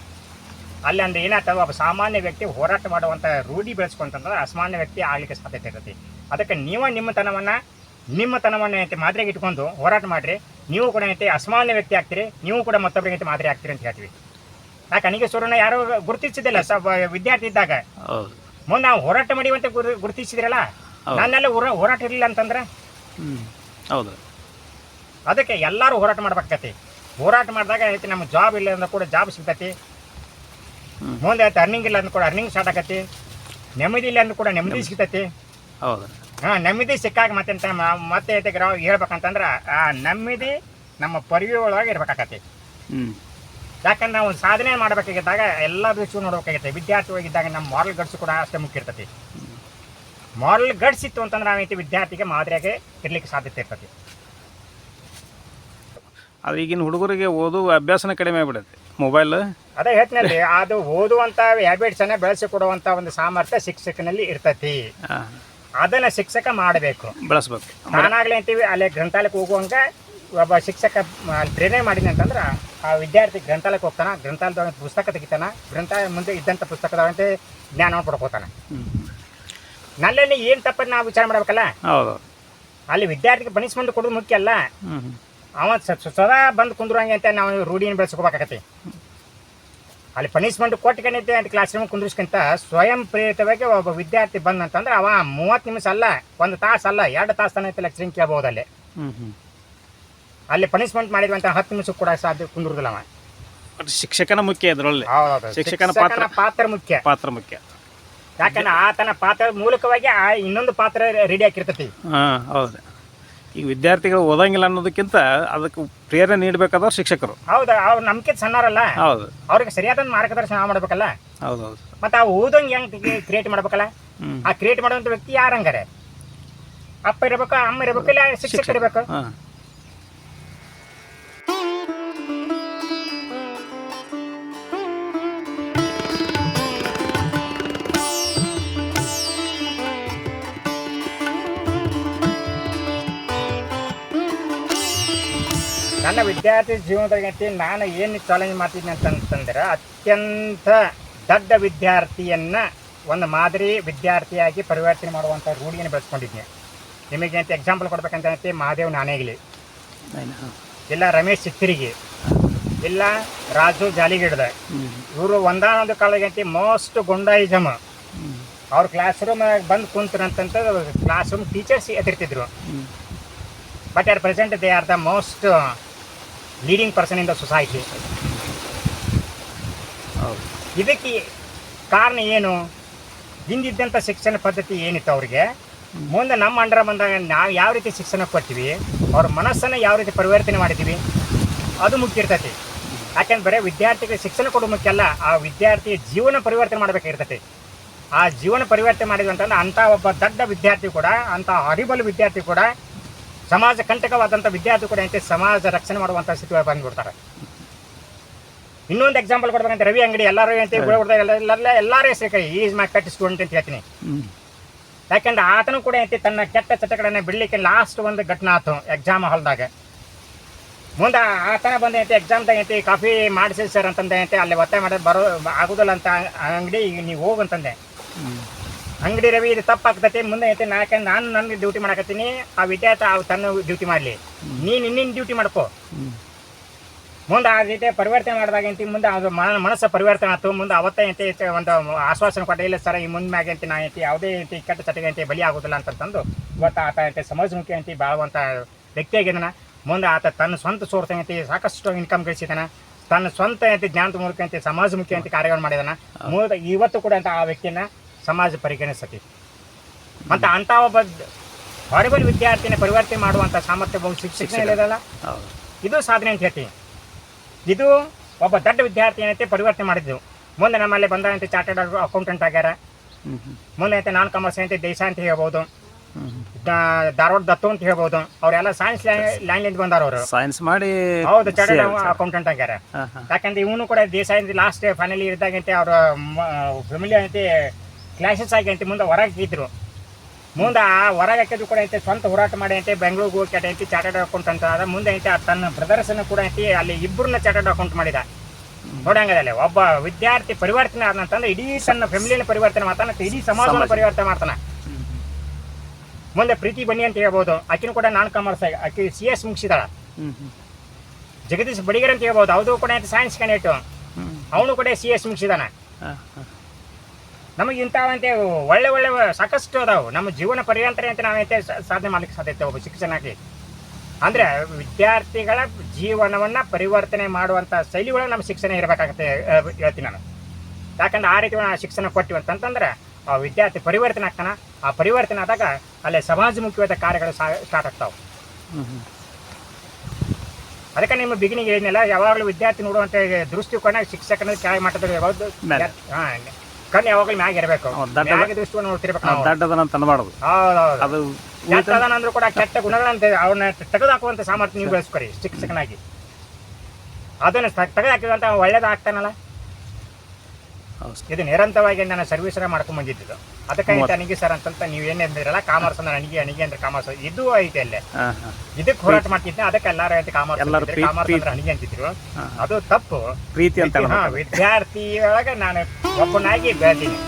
ಅಲ್ಲಿ ಅಂದ್ರೆ ಏನಾಗ್ತದೆ ಒಬ್ಬ ಸಾಮಾನ್ಯ ವ್ಯಕ್ತಿ ಹೋರಾಟ ಮಾಡುವಂಥ ರೂಢಿ ಬೆಳೆಸ್ಕೊಂತಂದ್ರೆ ಅಸಾಮಾನ್ಯ ವ್ಯಕ್ತಿ ಆಗಲಿಕ್ಕೆ ಸಾಧ್ಯತೆ ಇರ್ತೈತಿ. ಅದಕ್ಕೆ ನೀವು ನಿಮ್ಮ ತನವನ್ನು ನಿಮ್ಮ ಮಾದರಿಗೆ ಇಟ್ಕೊಂಡು ಹೋರಾಟ ಮಾಡಿರಿ. ನೀವು ಕೂಡ ಐತಿ, ಅಸಾಮಾನ್ಯ ವ್ಯಕ್ತಿ ಆಗ್ತೀರಿ. ನೀವು ಕೂಡ ಮತ್ತೊಬ್ಬರಿಗೆ ಐತಿ ಮಾದರಿ ಆಗ್ತೀರಿ ಅಂತ ಹೇಳ್ತೀವಿ. ಯಾಕೆ, ಅನಿಗೆ ಸೂರ್ಯನ ಯಾರು ಗುರುತಿಸಿದ್ದಿಲ್ಲ, ಸ ವಿದ್ಯಾರ್ಥಿ ಇದ್ದಾಗ? ಹೌದು. ಮುಂದೆ ನಾವು ಹೋರಾಟ ಮಾಡಿವಂತ ಗುರು ಗುರುತಿಸಿದ್ರಲ್ಲ. ನನ್ನೆಲ್ಲ ಹೋರಾಟ ಇರಲಿಲ್ಲ ಅಂತಂದ್ರೆ? ಹೌದು. ಅದಕ್ಕೆ ಎಲ್ಲರೂ ಹೋರಾಟ ಮಾಡ್ಬೇಕತಿ ಹೋರಾಟ ಮಾಡಿದಾಗ ಐತಿ ನಮ್ಗೆ ಜಾಬ್ ಇಲ್ಲ ಅಂದ್ರೆ ಕೂಡ ಜಾಬ್ ಸಿಗ್ತೈತಿ. ಮುಂದೆ ಐತೆ ಅರ್ನಿಂಗ್ ಇಲ್ಲ ಅಂದ್ರೆ ಕೂಡ ಅರ್ನಿಂಗ್ ಸ್ಟಾರ್ಟ್ ಆಗತಿ ನೆಮ್ಮದಿ ಇಲ್ಲ ಅಂದ್ರೆ ಕೂಡ ನೆಮ್ಮದಿ ಸಿಗ್ತೈತಿ. ಹೌದು. ಹಾಂ ನೆಮ್ಮದಿ ಸಿಕ್ಕಾಗ ಮತ್ತೆ ಮತ್ತೆ ಐತೆ ಹೇಳ್ಬೇಕಂತಂದ್ರೆ ಆ ನೆಮ್ಮದಿ ನಮ್ಮ ಪರಿವಿ ಒಳಗೆ ಇರ್ಬೇಕಾಗತ್ತೆ. ಹ್ಞೂ ಯಾಕಂದ್ರೆ ನಾವು ಒಂದು ಸಾಧನೆ ಮಾಡಬೇಕಾಗಿದ್ದಾಗ ಎಲ್ಲ ದೃಷ್ಟಿ ನೋಡಬೇಕಾಗುತ್ತೆ. ವಿದ್ಯಾರ್ಥಿ ಹೋಗಿದ್ದಾಗ ನಮ್ಮ ಮಾರಲ್ ಗಡ್ಸು ಕೂಡ ಅಷ್ಟೇ ಮುಖ್ಯ ಇರ್ತತಿ. ಮಾರಲ್ ಗಡ್ಸಿತ್ತು ಅಂತಂದ್ರೆ ನಾವೈತಿ ವಿದ್ಯಾರ್ಥಿಗೆ ಮಾದರಿಯಾಗೆ ಇರ್ಲಿಕ್ಕೆ ಸಾಧ್ಯತೆ ಇರ್ತತಿ. ಅದು ಈಗಿನ ಹುಡುಗರಿಗೆ ಓದು ಅಭ್ಯಾಸನ ಕಡಿಮೆ ಆಗ್ಬಿಡುತ್ತೆ. ಮೊಬೈಲ್ ಅದೇ ಹೇಳ್ತಿನಲ್ಲಿ ಅದು ಓದುವಂತ ಹ್ಯಾಬಿಟ್ಸ್ ಅನ್ನ ಬೆಳೆಸಿಕೊಡುವಂತ ಒಂದು ಸಾಮರ್ಥ್ಯ ಶಿಕ್ಷಕನಲ್ಲಿ ಇರ್ತತಿ. ಅದನ್ನ ಶಿಕ್ಷಕ ಮಾಡಬೇಕು. ಬೆಳೆಸ್ಬೇಕು. ನಾನಾಗ್ಲೇ ಅಂತೀವಿ ಅಲ್ಲೇ ಗ್ರಂಥಾಲಯಕ್ಕೆ ಹೋಗುವಂಗ ಒಬ್ಬ ಶಿಕ್ಷಕ ಪ್ರೇರಣೆ ಮಾಡಿದ ಅಂತಂದ್ರೆ ಆ ವಿದ್ಯಾರ್ಥಿ ಗ್ರಂಥಾಲಯಕ್ಕೆ ಹೋಗ್ತಾನ ಗ್ರಂಥಾಲಯದ ಪುಸ್ತಕ ತೆಗಿತಾನ ಗ್ರಂಥಾಲಯ ಮುಂದೆ ಇದ್ದಂಥ ಪುಸ್ತಕದಂತೆ ಜ್ಞಾನವನ್ನು ಪಡ್ಕೋತಾನೆ ನಲ್ಲಲ್ಲಿ ಏನು ತಪ್ಪನ್ನು ನಾವು ವಿಚಾರ ಮಾಡಬೇಕಲ್ಲ? ಹೌದು. ಅಲ್ಲಿ ವಿದ್ಯಾರ್ಥಿಗೆ ಪನಿಷ್ಮೆಂಟ್ ಕೊಡೋದು ಮುಖ್ಯ ಅಲ್ಲ. ಅವ ಸದಾ ಬಂದು ಕುಂದ್ರಂಗೆ ಅಂತ ನಾವು ರೂಢಿಯನ್ನು ಬೆಳೆಸ್ಕೋಬೇಕಾಗತ್ತೆ. ಅಲ್ಲಿ ಪನಿಷ್ಮೆಂಟ್ ಕೊಟ್ಕೊಂಡಿದ್ದೆ ಅಂತ ಕ್ಲಾಸ್ ರೂಮ್ ಕುಂದ್ರಿಸ್ಕಂತ ಸ್ವಯಂ ಪ್ರೇರಿತವಾಗಿ ಒಬ್ಬ ವಿದ್ಯಾರ್ಥಿ ಬಂದಂತಂದ್ರೆ ಅವ ಮೂವತ್ತು ನಿಮಿಷ ಅಲ್ಲ ಒಂದು ತಾಸು ಅಲ್ಲ ಎರಡು ತಾಸು ತನಕ ಲೆಕ್ಚರಿಂಗ್ ಕೇಳ್ಬೋದು ಅಲ್ಲಿ ಅಲ್ಲಿ ಪನಿಷ್ಮೆಂಟ್ ಮಾಡಿದ್ವಂತ ಹತ್ತು ನಿಮಿಷ ಕೂಡ ಸಾಧ್ಯ ಕುಂದಿರುದಿಲ್ಲ ಅವ ಶಿಕ್ಷಕನ ಮುಖ್ಯ ಇದರಲ್ಲಿ ಹೌದೌದು. ಶಿಕ್ಷಕನ ಪಾತ್ರ- ಪಾತ್ರ ಮುಖ್ಯ. ಪಾತ್ರ ಮುಖ್ಯ. ಯಾಕಂದ್ರೆ ಆತನ ಪಾತ್ರ ಮೂಲಕವಾಗಿ ಆ ಇನ್ನೊಂದು ಪಾತ್ರ ರೆಡಿ ಆಗಿರ್ತೈತಿ. ಹಾಂ ಹೌದು. ಈಗ ವಿದ್ಯಾರ್ಥಿಗಳು ಓದಂಗಿಲ್ಲ ಅನ್ನೋದಕ್ಕಿಂತ ಅದಕ್ಕೆ ಪ್ರೇರಣೆ ನೀಡಬೇಕಾದವ್ರು ಶಿಕ್ಷಕರು. ಹೌದು ಅವ್ರು ನಂಬಿಕೆ ಸಣ್ಣವರಲ್ಲ. ಹೌದು. ಅವ್ರಿಗೆ ಸರಿಯಾದ ಮಾರ್ಗದರ್ಶನ ಮಾಡ್ಬೇಕಲ್ಲ. ಹೌದು ಹೌದು. ಮತ್ತೆ ಆ ಓದಂಗೆ ಹೆಂಗ್ ಕ್ರಿಯೇಟ್ ಮಾಡ್ಬೇಕಲ್ಲ? ಆ ಕ್ರಿಯೇಟ್ ಮಾಡುವಂತ ವ್ಯಕ್ತಿ ಯಾರಂಗಾರೆ? ಅಪ್ಪ ಇರಬೇಕು ಅಮ್ಮ ಇರಬೇಕು ಇಲ್ಲ ಶಿಕ್ಷಕ ಇರಬೇಕು ನನ್ನ ವಿದ್ಯಾರ್ಥಿ ಜೀವನದಾಗಂತಿ ನಾನು ಏನು ಚಾಲೆಂಜ್ ಮಾಡ್ತಿದ್ದೀನಿ ಅಂತಂತಂದ್ರೆ ಅತ್ಯಂತ ದೊಡ್ಡ ವಿದ್ಯಾರ್ಥಿಯನ್ನ ಒಂದು ಮಾದರಿ ವಿದ್ಯಾರ್ಥಿಯಾಗಿ ಪರಿವರ್ತನೆ ಮಾಡುವಂಥ ರೂಢಿಯನ್ನು ಬೆಳೆಸ್ಕೊಂಡಿದ್ದೆ. ನಿಮಗೆ ಅಂತ ಎಕ್ಸಾಂಪಲ್ ಕೊಡ್ಬೇಕಂತ ಮಹಾದೇವ್ ನಾನೇಗಲಿ. ಇಲ್ಲ ರಮೇಶ್ ಚಿತ್ತಿರಿಗೆ. ಇಲ್ಲ ರಾಜು ಜಾಲಿಗಿಡದ. ಇವರು ಒಂದಾನೊಂದು ಕಾಲಗಂತಿ ಮೋಸ್ಟ್ ಗುಂಡಾಯಿಸಮ್ ಅವ್ರ ಕ್ಲಾಸ್ ರೂಮ್ ಬಂದು ಕುಂತ್ರಂತಂತ class room teachers ಎತ್ತಿರ್ತಿದ್ರು but are present they are the most leading person in the society ಇದಕ್ಕೆ ಕಾರಣ ಏನು? ಹಿಂದಿದ್ದಂಥ ಶಿಕ್ಷಣ ಪದ್ಧತಿ ಏನಿತ್ತು ಅವ್ರಿಗೆ? ಮುಂದೆ ನಮ್ಮ ಅಂಡರ ಬಂದಾಗ ನಾವು ಯಾವ ರೀತಿ ಶಿಕ್ಷಣ ಕೊಡ್ತೀವಿ? ಅವ್ರ ಮನಸ್ಸನ್ನು ಯಾವ ರೀತಿ ಪರಿವರ್ತನೆ ಮಾಡಿದ್ದೀವಿ? ಅದು ಮುಖ್ಯ ಇರ್ತೈತಿ. ಯಾಕೆಂದ್ರೆ ಬರೀ ವಿದ್ಯಾರ್ಥಿಗಳಿಗೆ ಶಿಕ್ಷಣ ಕೊಡೋ ಮುಖ್ಯ ಅಲ್ಲ, ಆ ವಿದ್ಯಾರ್ಥಿಯ ಜೀವನ ಪರಿವರ್ತನೆ ಮಾಡಬೇಕಾಗಿರ್ತೈತಿ ಆ ಜೀವನ ಪರಿವರ್ತನೆ ಮಾಡಿದ್ವಿ ಅಂತಂದ್ರೆ ಅಂಥ ಒಬ್ಬ ದೊಡ್ಡ ವಿದ್ಯಾರ್ಥಿ ಕೂಡ, ಅಂಥ ಹರಿಬಲ್ ವಿದ್ಯಾರ್ಥಿ ಕೂಡ ಸಮಾಜ ಕಂಟಕವಾದಂಥ ವಿದ್ಯಾರ್ಥಿ ಕೂಡ ಅಂತ ಸಮಾಜ ರಕ್ಷಣೆ ಮಾಡುವಂಥ ಸ್ಥಿತಿ ಬಂದ್ಬಿಡ್ತಾರೆ. ಇನ್ನೊಂದು ಎಕ್ಸಾಂಪಲ್ ಕೊಡ್ಬೇಕಂತ ರವಿ ಅಂಗಡಿ ಎಲ್ಲರೂ ಅಂತ ಎಲ್ಲ ಎಲ್ಲರೂ ಹೆಸರು ಕೈ ಈಸ್ ಮೈ ಪೆಟ್ ಸ್ಟೂಡೆಂಟ್ ಅಂತ ಹೇಳ್ತೀನಿ. ಯಾಕಂದ್ರೆ ಆತನು ಕೂಡ ಐತಿ ತನ್ನ ಕೆಟ್ಟ ಚಟಗಳನ್ನ ಬಿಡ್ಲಿಕ್ಕೆ ಲಾಸ್ಟ್ ಒಂದು ಘಟನೆ ಆತು ಎಕ್ಸಾಮ್ ಹಾಲ್ದಾಗ ಮುಂದೆ ಆತನ ಬಂದ ಐತಿ ಎಕ್ಸಾಮ್ದಾಗ ಐತಿ ಕಾಫಿ ಮಾಡಿಸಿ ಸರ್ ಅಂತಂದೆ ಐತಿ ಅಲ್ಲಿ ಒತ್ತಾಯ ಮಾಡೋದು ಬರೋ ಆಗುದಿಲ್ಲ ಅಂತ ಅಂಗಡಿ ಈಗ ನೀವು ಹೋಗಂತಂದೆ ಅಂಗಡಿ ರವಿ ಇದು ತಪ್ಪಾಗ್ತೈತಿ ಮುಂದೆ ಐತೆ ನಾಲ್ಕ ನಾನು ನನ್ನ ಡ್ಯೂಟಿ ಮಾಡಕತ್ತೀನಿ. ಆ ವಿದ್ಯಾರ್ಥಿ ಅವ್ ತನ್ನ ಡ್ಯೂಟಿ ಮಾಡಲಿ. ನೀನು ಇನ್ನೇನು ಡ್ಯೂಟಿ ಮಾಡ್ಕೋ. ಮುಂದೆ ಆ ರೀತಿ ಪರಿವರ್ತನೆ ಮಾಡಿದಾಗ ಅಂತ ಮುಂದೆ ಅದು ಮನ ಮನಸ್ಸು ಪರಿವರ್ತನೆ ಆಯ್ತು ಮುಂದೆ ಅವತ್ತೇ ಐತಿ ಐತಿ ಒಂದು ಆಶ್ವಾಸನೆ ಕೊಟ್ಟ ಇಲ್ಲ ಸರ್ ಈ ಮುಂದೆ ಮ್ಯಾಗೆ ಅಂತ ನಾ ಐತಿ ಯಾವುದೇ ರೀತಿ ಕೆಟ್ಟ ಚಟಗೆ ಅಂತಿ ಬಲಿ ಆಗೋದಿಲ್ಲ ಅಂತಂದು ಇವತ್ತು ಆತ ಸಮಾಜ ಸಮಾಜಮುಖಿ ಅಂತಿ ಬಾಳುವಂಥ ವ್ಯಕ್ತಿಯಾಗಿದ್ದಾನ ಮುಂದೆ ಆತ ತನ್ನ ಸ್ವಂತ ಸೋರ್ಸ್ ಐತಿ ಸಾಕಷ್ಟು ಇನ್ಕಮ್ ಗಳಿಸಿದ್ದಾನೆ. ತನ್ನ ಸ್ವಂತ ಐತಿ ಜ್ಞಾನದ ಮೂಲಕ ಅಂತಿ ಸಮಾಜಮುಖಿ ಅಂತ ಕಾರ್ಯಗಳು ಮಾಡಿದಾನೆ ಮೂಲ ಇವತ್ತು ಕೂಡ ಅಂತ ಆ ವ್ಯಕ್ತಿನ ಸಮಾಜ ಪರಿಗಣಿಸತಿ. ಮತ್ತು ಅಂತ ಒಬ್ಬ ಹಾರಿಬಲ್ ವಿದ್ಯಾರ್ಥಿನ ಪರಿವರ್ತನೆ ಮಾಡುವಂತ ಸಾಮರ್ಥ್ಯ ಬಹು ಶಿಕ್ಷಣ ಇಲ್ಲದಲ್ಲ ಇದು ಸಾಧನೆ ಅಂತ ಹೇಳ್ತೀನಿ. ಇದು ಒಬ್ಬ ದೊಡ್ಡ ವಿದ್ಯಾರ್ಥಿ ಏನೈತೆ ಪರಿವರ್ತನೆ ಮಾಡಿದ್ದು. ಮುಂದೆ ನಮ್ಮಲ್ಲಿ ಬಂದಂತೆ ಚಾರ್ಟೆಡ್ ಅಕೌಂಟೆಂಟ್ ಆಗ್ಯಾರ. ಮುಂದೆ ಐತೆ ನಾನ್ ಕಾಮರ್ಸ್ ಐತೆ ದೇಶ ಅಂತ ಹೇಳ್ಬೋದು. ಧಾರವಾಡ ದತ್ತು ಅಂತ ಹೇಳ್ಬೋದು. ಅವರೆಲ್ಲ ಸೈನ್ಸ್ ಲೈನ್ಲಿಂದ ಬಂದಾರ ಅವರು. ಸೈನ್ಸ್ ಮಾಡಿ ಹೌದು ಚಾರ್ಟೆಡ್ ಅಕೌಂಟೆಂಟ್ ಆಗ್ಯಾರ. ಯಾಕಂದ್ರೆ ಇವನು ಕೂಡ ದೇಶ ಲಾಸ್ಟ್ ಫೈನಲ್ ಇದ್ದಾಗಂತೆ ಅವ್ರ ಫ್ಯಾಮಿಲಿ ಐತಿ ಕ್ಲಾಸಸ್ ಆಗಿ ಅಂತ ಮುಂದೆ ಹೊರಗೆ ಇದ್ರು. ಮುಂದೆ ಆ ಹೊರಗೆ ಹಾಕಿದ್ರು ಕೂಡ ಐತೆ ಸ್ವಂತ ಹೋರಾಟ ಮಾಡಿ ಐತೆ ಬೆಂಗಳೂರಿಗೆ ಹೋಗಿ ಐತಿ ಚಾರ್ಟೆಡ್ ಅಕೌಂಟ್ ಅಂತ ಅದ ಮುಂದೆ ಐತೆ ಆ ತನ್ನ ಬ್ರದರ್ಸನ್ನು ಕೂಡ ಐತಿ ಅಲ್ಲಿ ಇಬ್ಬರನ್ನ ಚಾರ್ಟರ್ಡ್ ಅಕೌಂಟ್ ಮಾಡಿದ. ನೋಡಂಗದಲ್ಲಿ ಒಬ್ಬ ವಿದ್ಯಾರ್ಥಿ ಪರಿವರ್ತನೆ ಆದಂತಂದ್ರೆ ಇಡೀ ತನ್ನ ಫ್ಯಾಮಿಲಿನ ಪರಿವರ್ತನೆ ಮಾಡ್ತಾನೆ ಇಡೀ ಸಮಾಜವನ್ನು ಸಮಾಜ. ಪರಿವರ್ತನೆ ಮಾಡ್ತಾನೆ. ಮುಂದೆ ಪ್ರೀತಿ ಬನ್ನಿ ಅಂತ ಹೇಳ್ಬೋದು. ಆಕಿನೂ ಕೂಡ ನಾನ್ ಕಾಮರ್ಸ್ ಆಕಿ ಸಿ ಎಸ್ ಮುಗಿಸಿದಾಳ. ಜಗದೀಶ್ ಬಡಿಗರ್ ಅಂತ ಹೇಳ್ಬೋದು. ಅದು ಕೂಡ ಸೈನ್ಸ್ ಕ್ಯಾಂಡಿಡೇಟು ಅವನು ಕೂಡ ಸಿ ಎಸ್ ಮುಗಿಸಿದಾನ. ನಮಗೆ ಇಂಥವಂತೆ ಒಳ್ಳೆ ಒಳ್ಳೆ ಸಾಕಷ್ಟು ಅದಾವೆ. ನಮ್ಮ ಜೀವನ ಪರ್ಯಂತರ ಅಂತ ನಾವೈತೆ ಸಾಧನೆ ಮಾಡ್ಲಿಕ್ಕೆ ಸಾಧ್ಯತೆ ಒಬ್ಬ ಶಿಕ್ಷಣಕ್ಕೆ ಅಂದ್ರೆ ವಿದ್ಯಾರ್ಥಿಗಳ ಜೀವನವನ್ನು ಪರಿವರ್ತನೆ ಮಾಡುವಂತ ಶೈಲಿಗಳು ನಮ್ಮ ಶಿಕ್ಷಣ ಇರಬೇಕಾಗತ್ತೆ ಹೇಳ್ತೀನಿ ನಾನು. ಯಾಕಂದ್ರೆ ಆ ರೀತಿ ಶಿಕ್ಷಣ ಕೊಟ್ಟಿವಿ ಅಂತಂತಂದ್ರೆ ಆ ವಿದ್ಯಾರ್ಥಿ ಪರಿವರ್ತನೆ ಆಗ್ತಾನೆ. ಆ ಪರಿವರ್ತನೆ ಆದಾಗ ಅಲ್ಲೇ ಸಮಾಜಮುಖಿಯಾದ ಕಾರ್ಯಗಳು ಸ್ಟಾರ್ಟ್ ಆಗ್ತಾವೆ. ಅದಕ್ಕೆ ನಿಮ್ಮ ಬಿಗಿನಿಗೆ ಏನಿಲ್ಲ. ಯಾವಾಗಲೂ ವಿದ್ಯಾರ್ಥಿ ನೋಡುವಂತ ದೃಷ್ಟಿಕೋನ ಶಿಕ್ಷಕನ ಕೆಳಗೆ ಮಟ್ಟದಲ್ಲಿ ಹೌದು ಹಾ ಕಣ್ಣು ಯಾವಾಗಲೂ ಮ್ಯಾಗ ಇರಬೇಕು. ಹೌದು, ಮ್ಯಾಗ ದೃಷ್ಟಿಕೋನ ನೋಡ್ತಿರ್ಬೇಕು ನಾವು ದಡ್ಡದನಂತ ಅನ್ಬಾರ್ದು ಹೌದೌದು. ಅದು ಅಂದ್ರೂ ಕೂಡ ಕೆಟ್ಟ ಗುಣಗಳಂತ ಅವನ್ನ ತೆಗೆದುಹಾಕುವಂತ ಸಾಮರ್ಥ್ಯ ನೀವು ಬೆಳೆಸ್ಕೊರಿ ಶಿಕ್ಷಕನಾಗಿ ಅದನ್ನ ತೆಗೆದಾಕಿದಂತ ಒಳ್ಳೇದಾಗ್ತಾನಲ್ಲ ಹೌದು. ಇದು ನಿರಂತರವಾಗಿ ನನ್ನ ಸರ್ವಿಸ್ ಮಾಡ್ಕೊಂಡ್ ಬಂದಿದ್ದು ಅದಕ್ಕೆ ಮೂವತ್ತು. ನನಗೆ ಸರ್ ಅಂತಂತ ನೀವು ಏನಂದಿರಲ್ಲ ಕಾಮರ್ಸ್ ಅಂದ್ರೆ ನನಗೆ ಅಣಿಗೆ ಅಂದ್ರೆ ಕಾಮರ್ಸ್. ಇದು ಐತೆ ಅಲ್ಲೇ. ಇದಕ್ಕೆ ಹೋರಾಟ ಮಾಡ್ತಿದ್ದೆ ಅದಕ್ಕೆ ಎಲ್ಲಾರು ಐತೆ ಕಾಮರ್ಸ್ ಕಾಮರ್ಸ್ ಅಂದ್ರೆ ಅಣಿಗೆ ಅಂತಿದ್ರು. ಅದು ತಪ್ಪು. ಪ್ರೀತಿ ಅಂತ ವಿದ್ಯಾರ್ಥಿ ಒಳಗೆ ನಾನು ಒಬ್ಬನಾಗಿ ಬೆಳೆದೀನಿ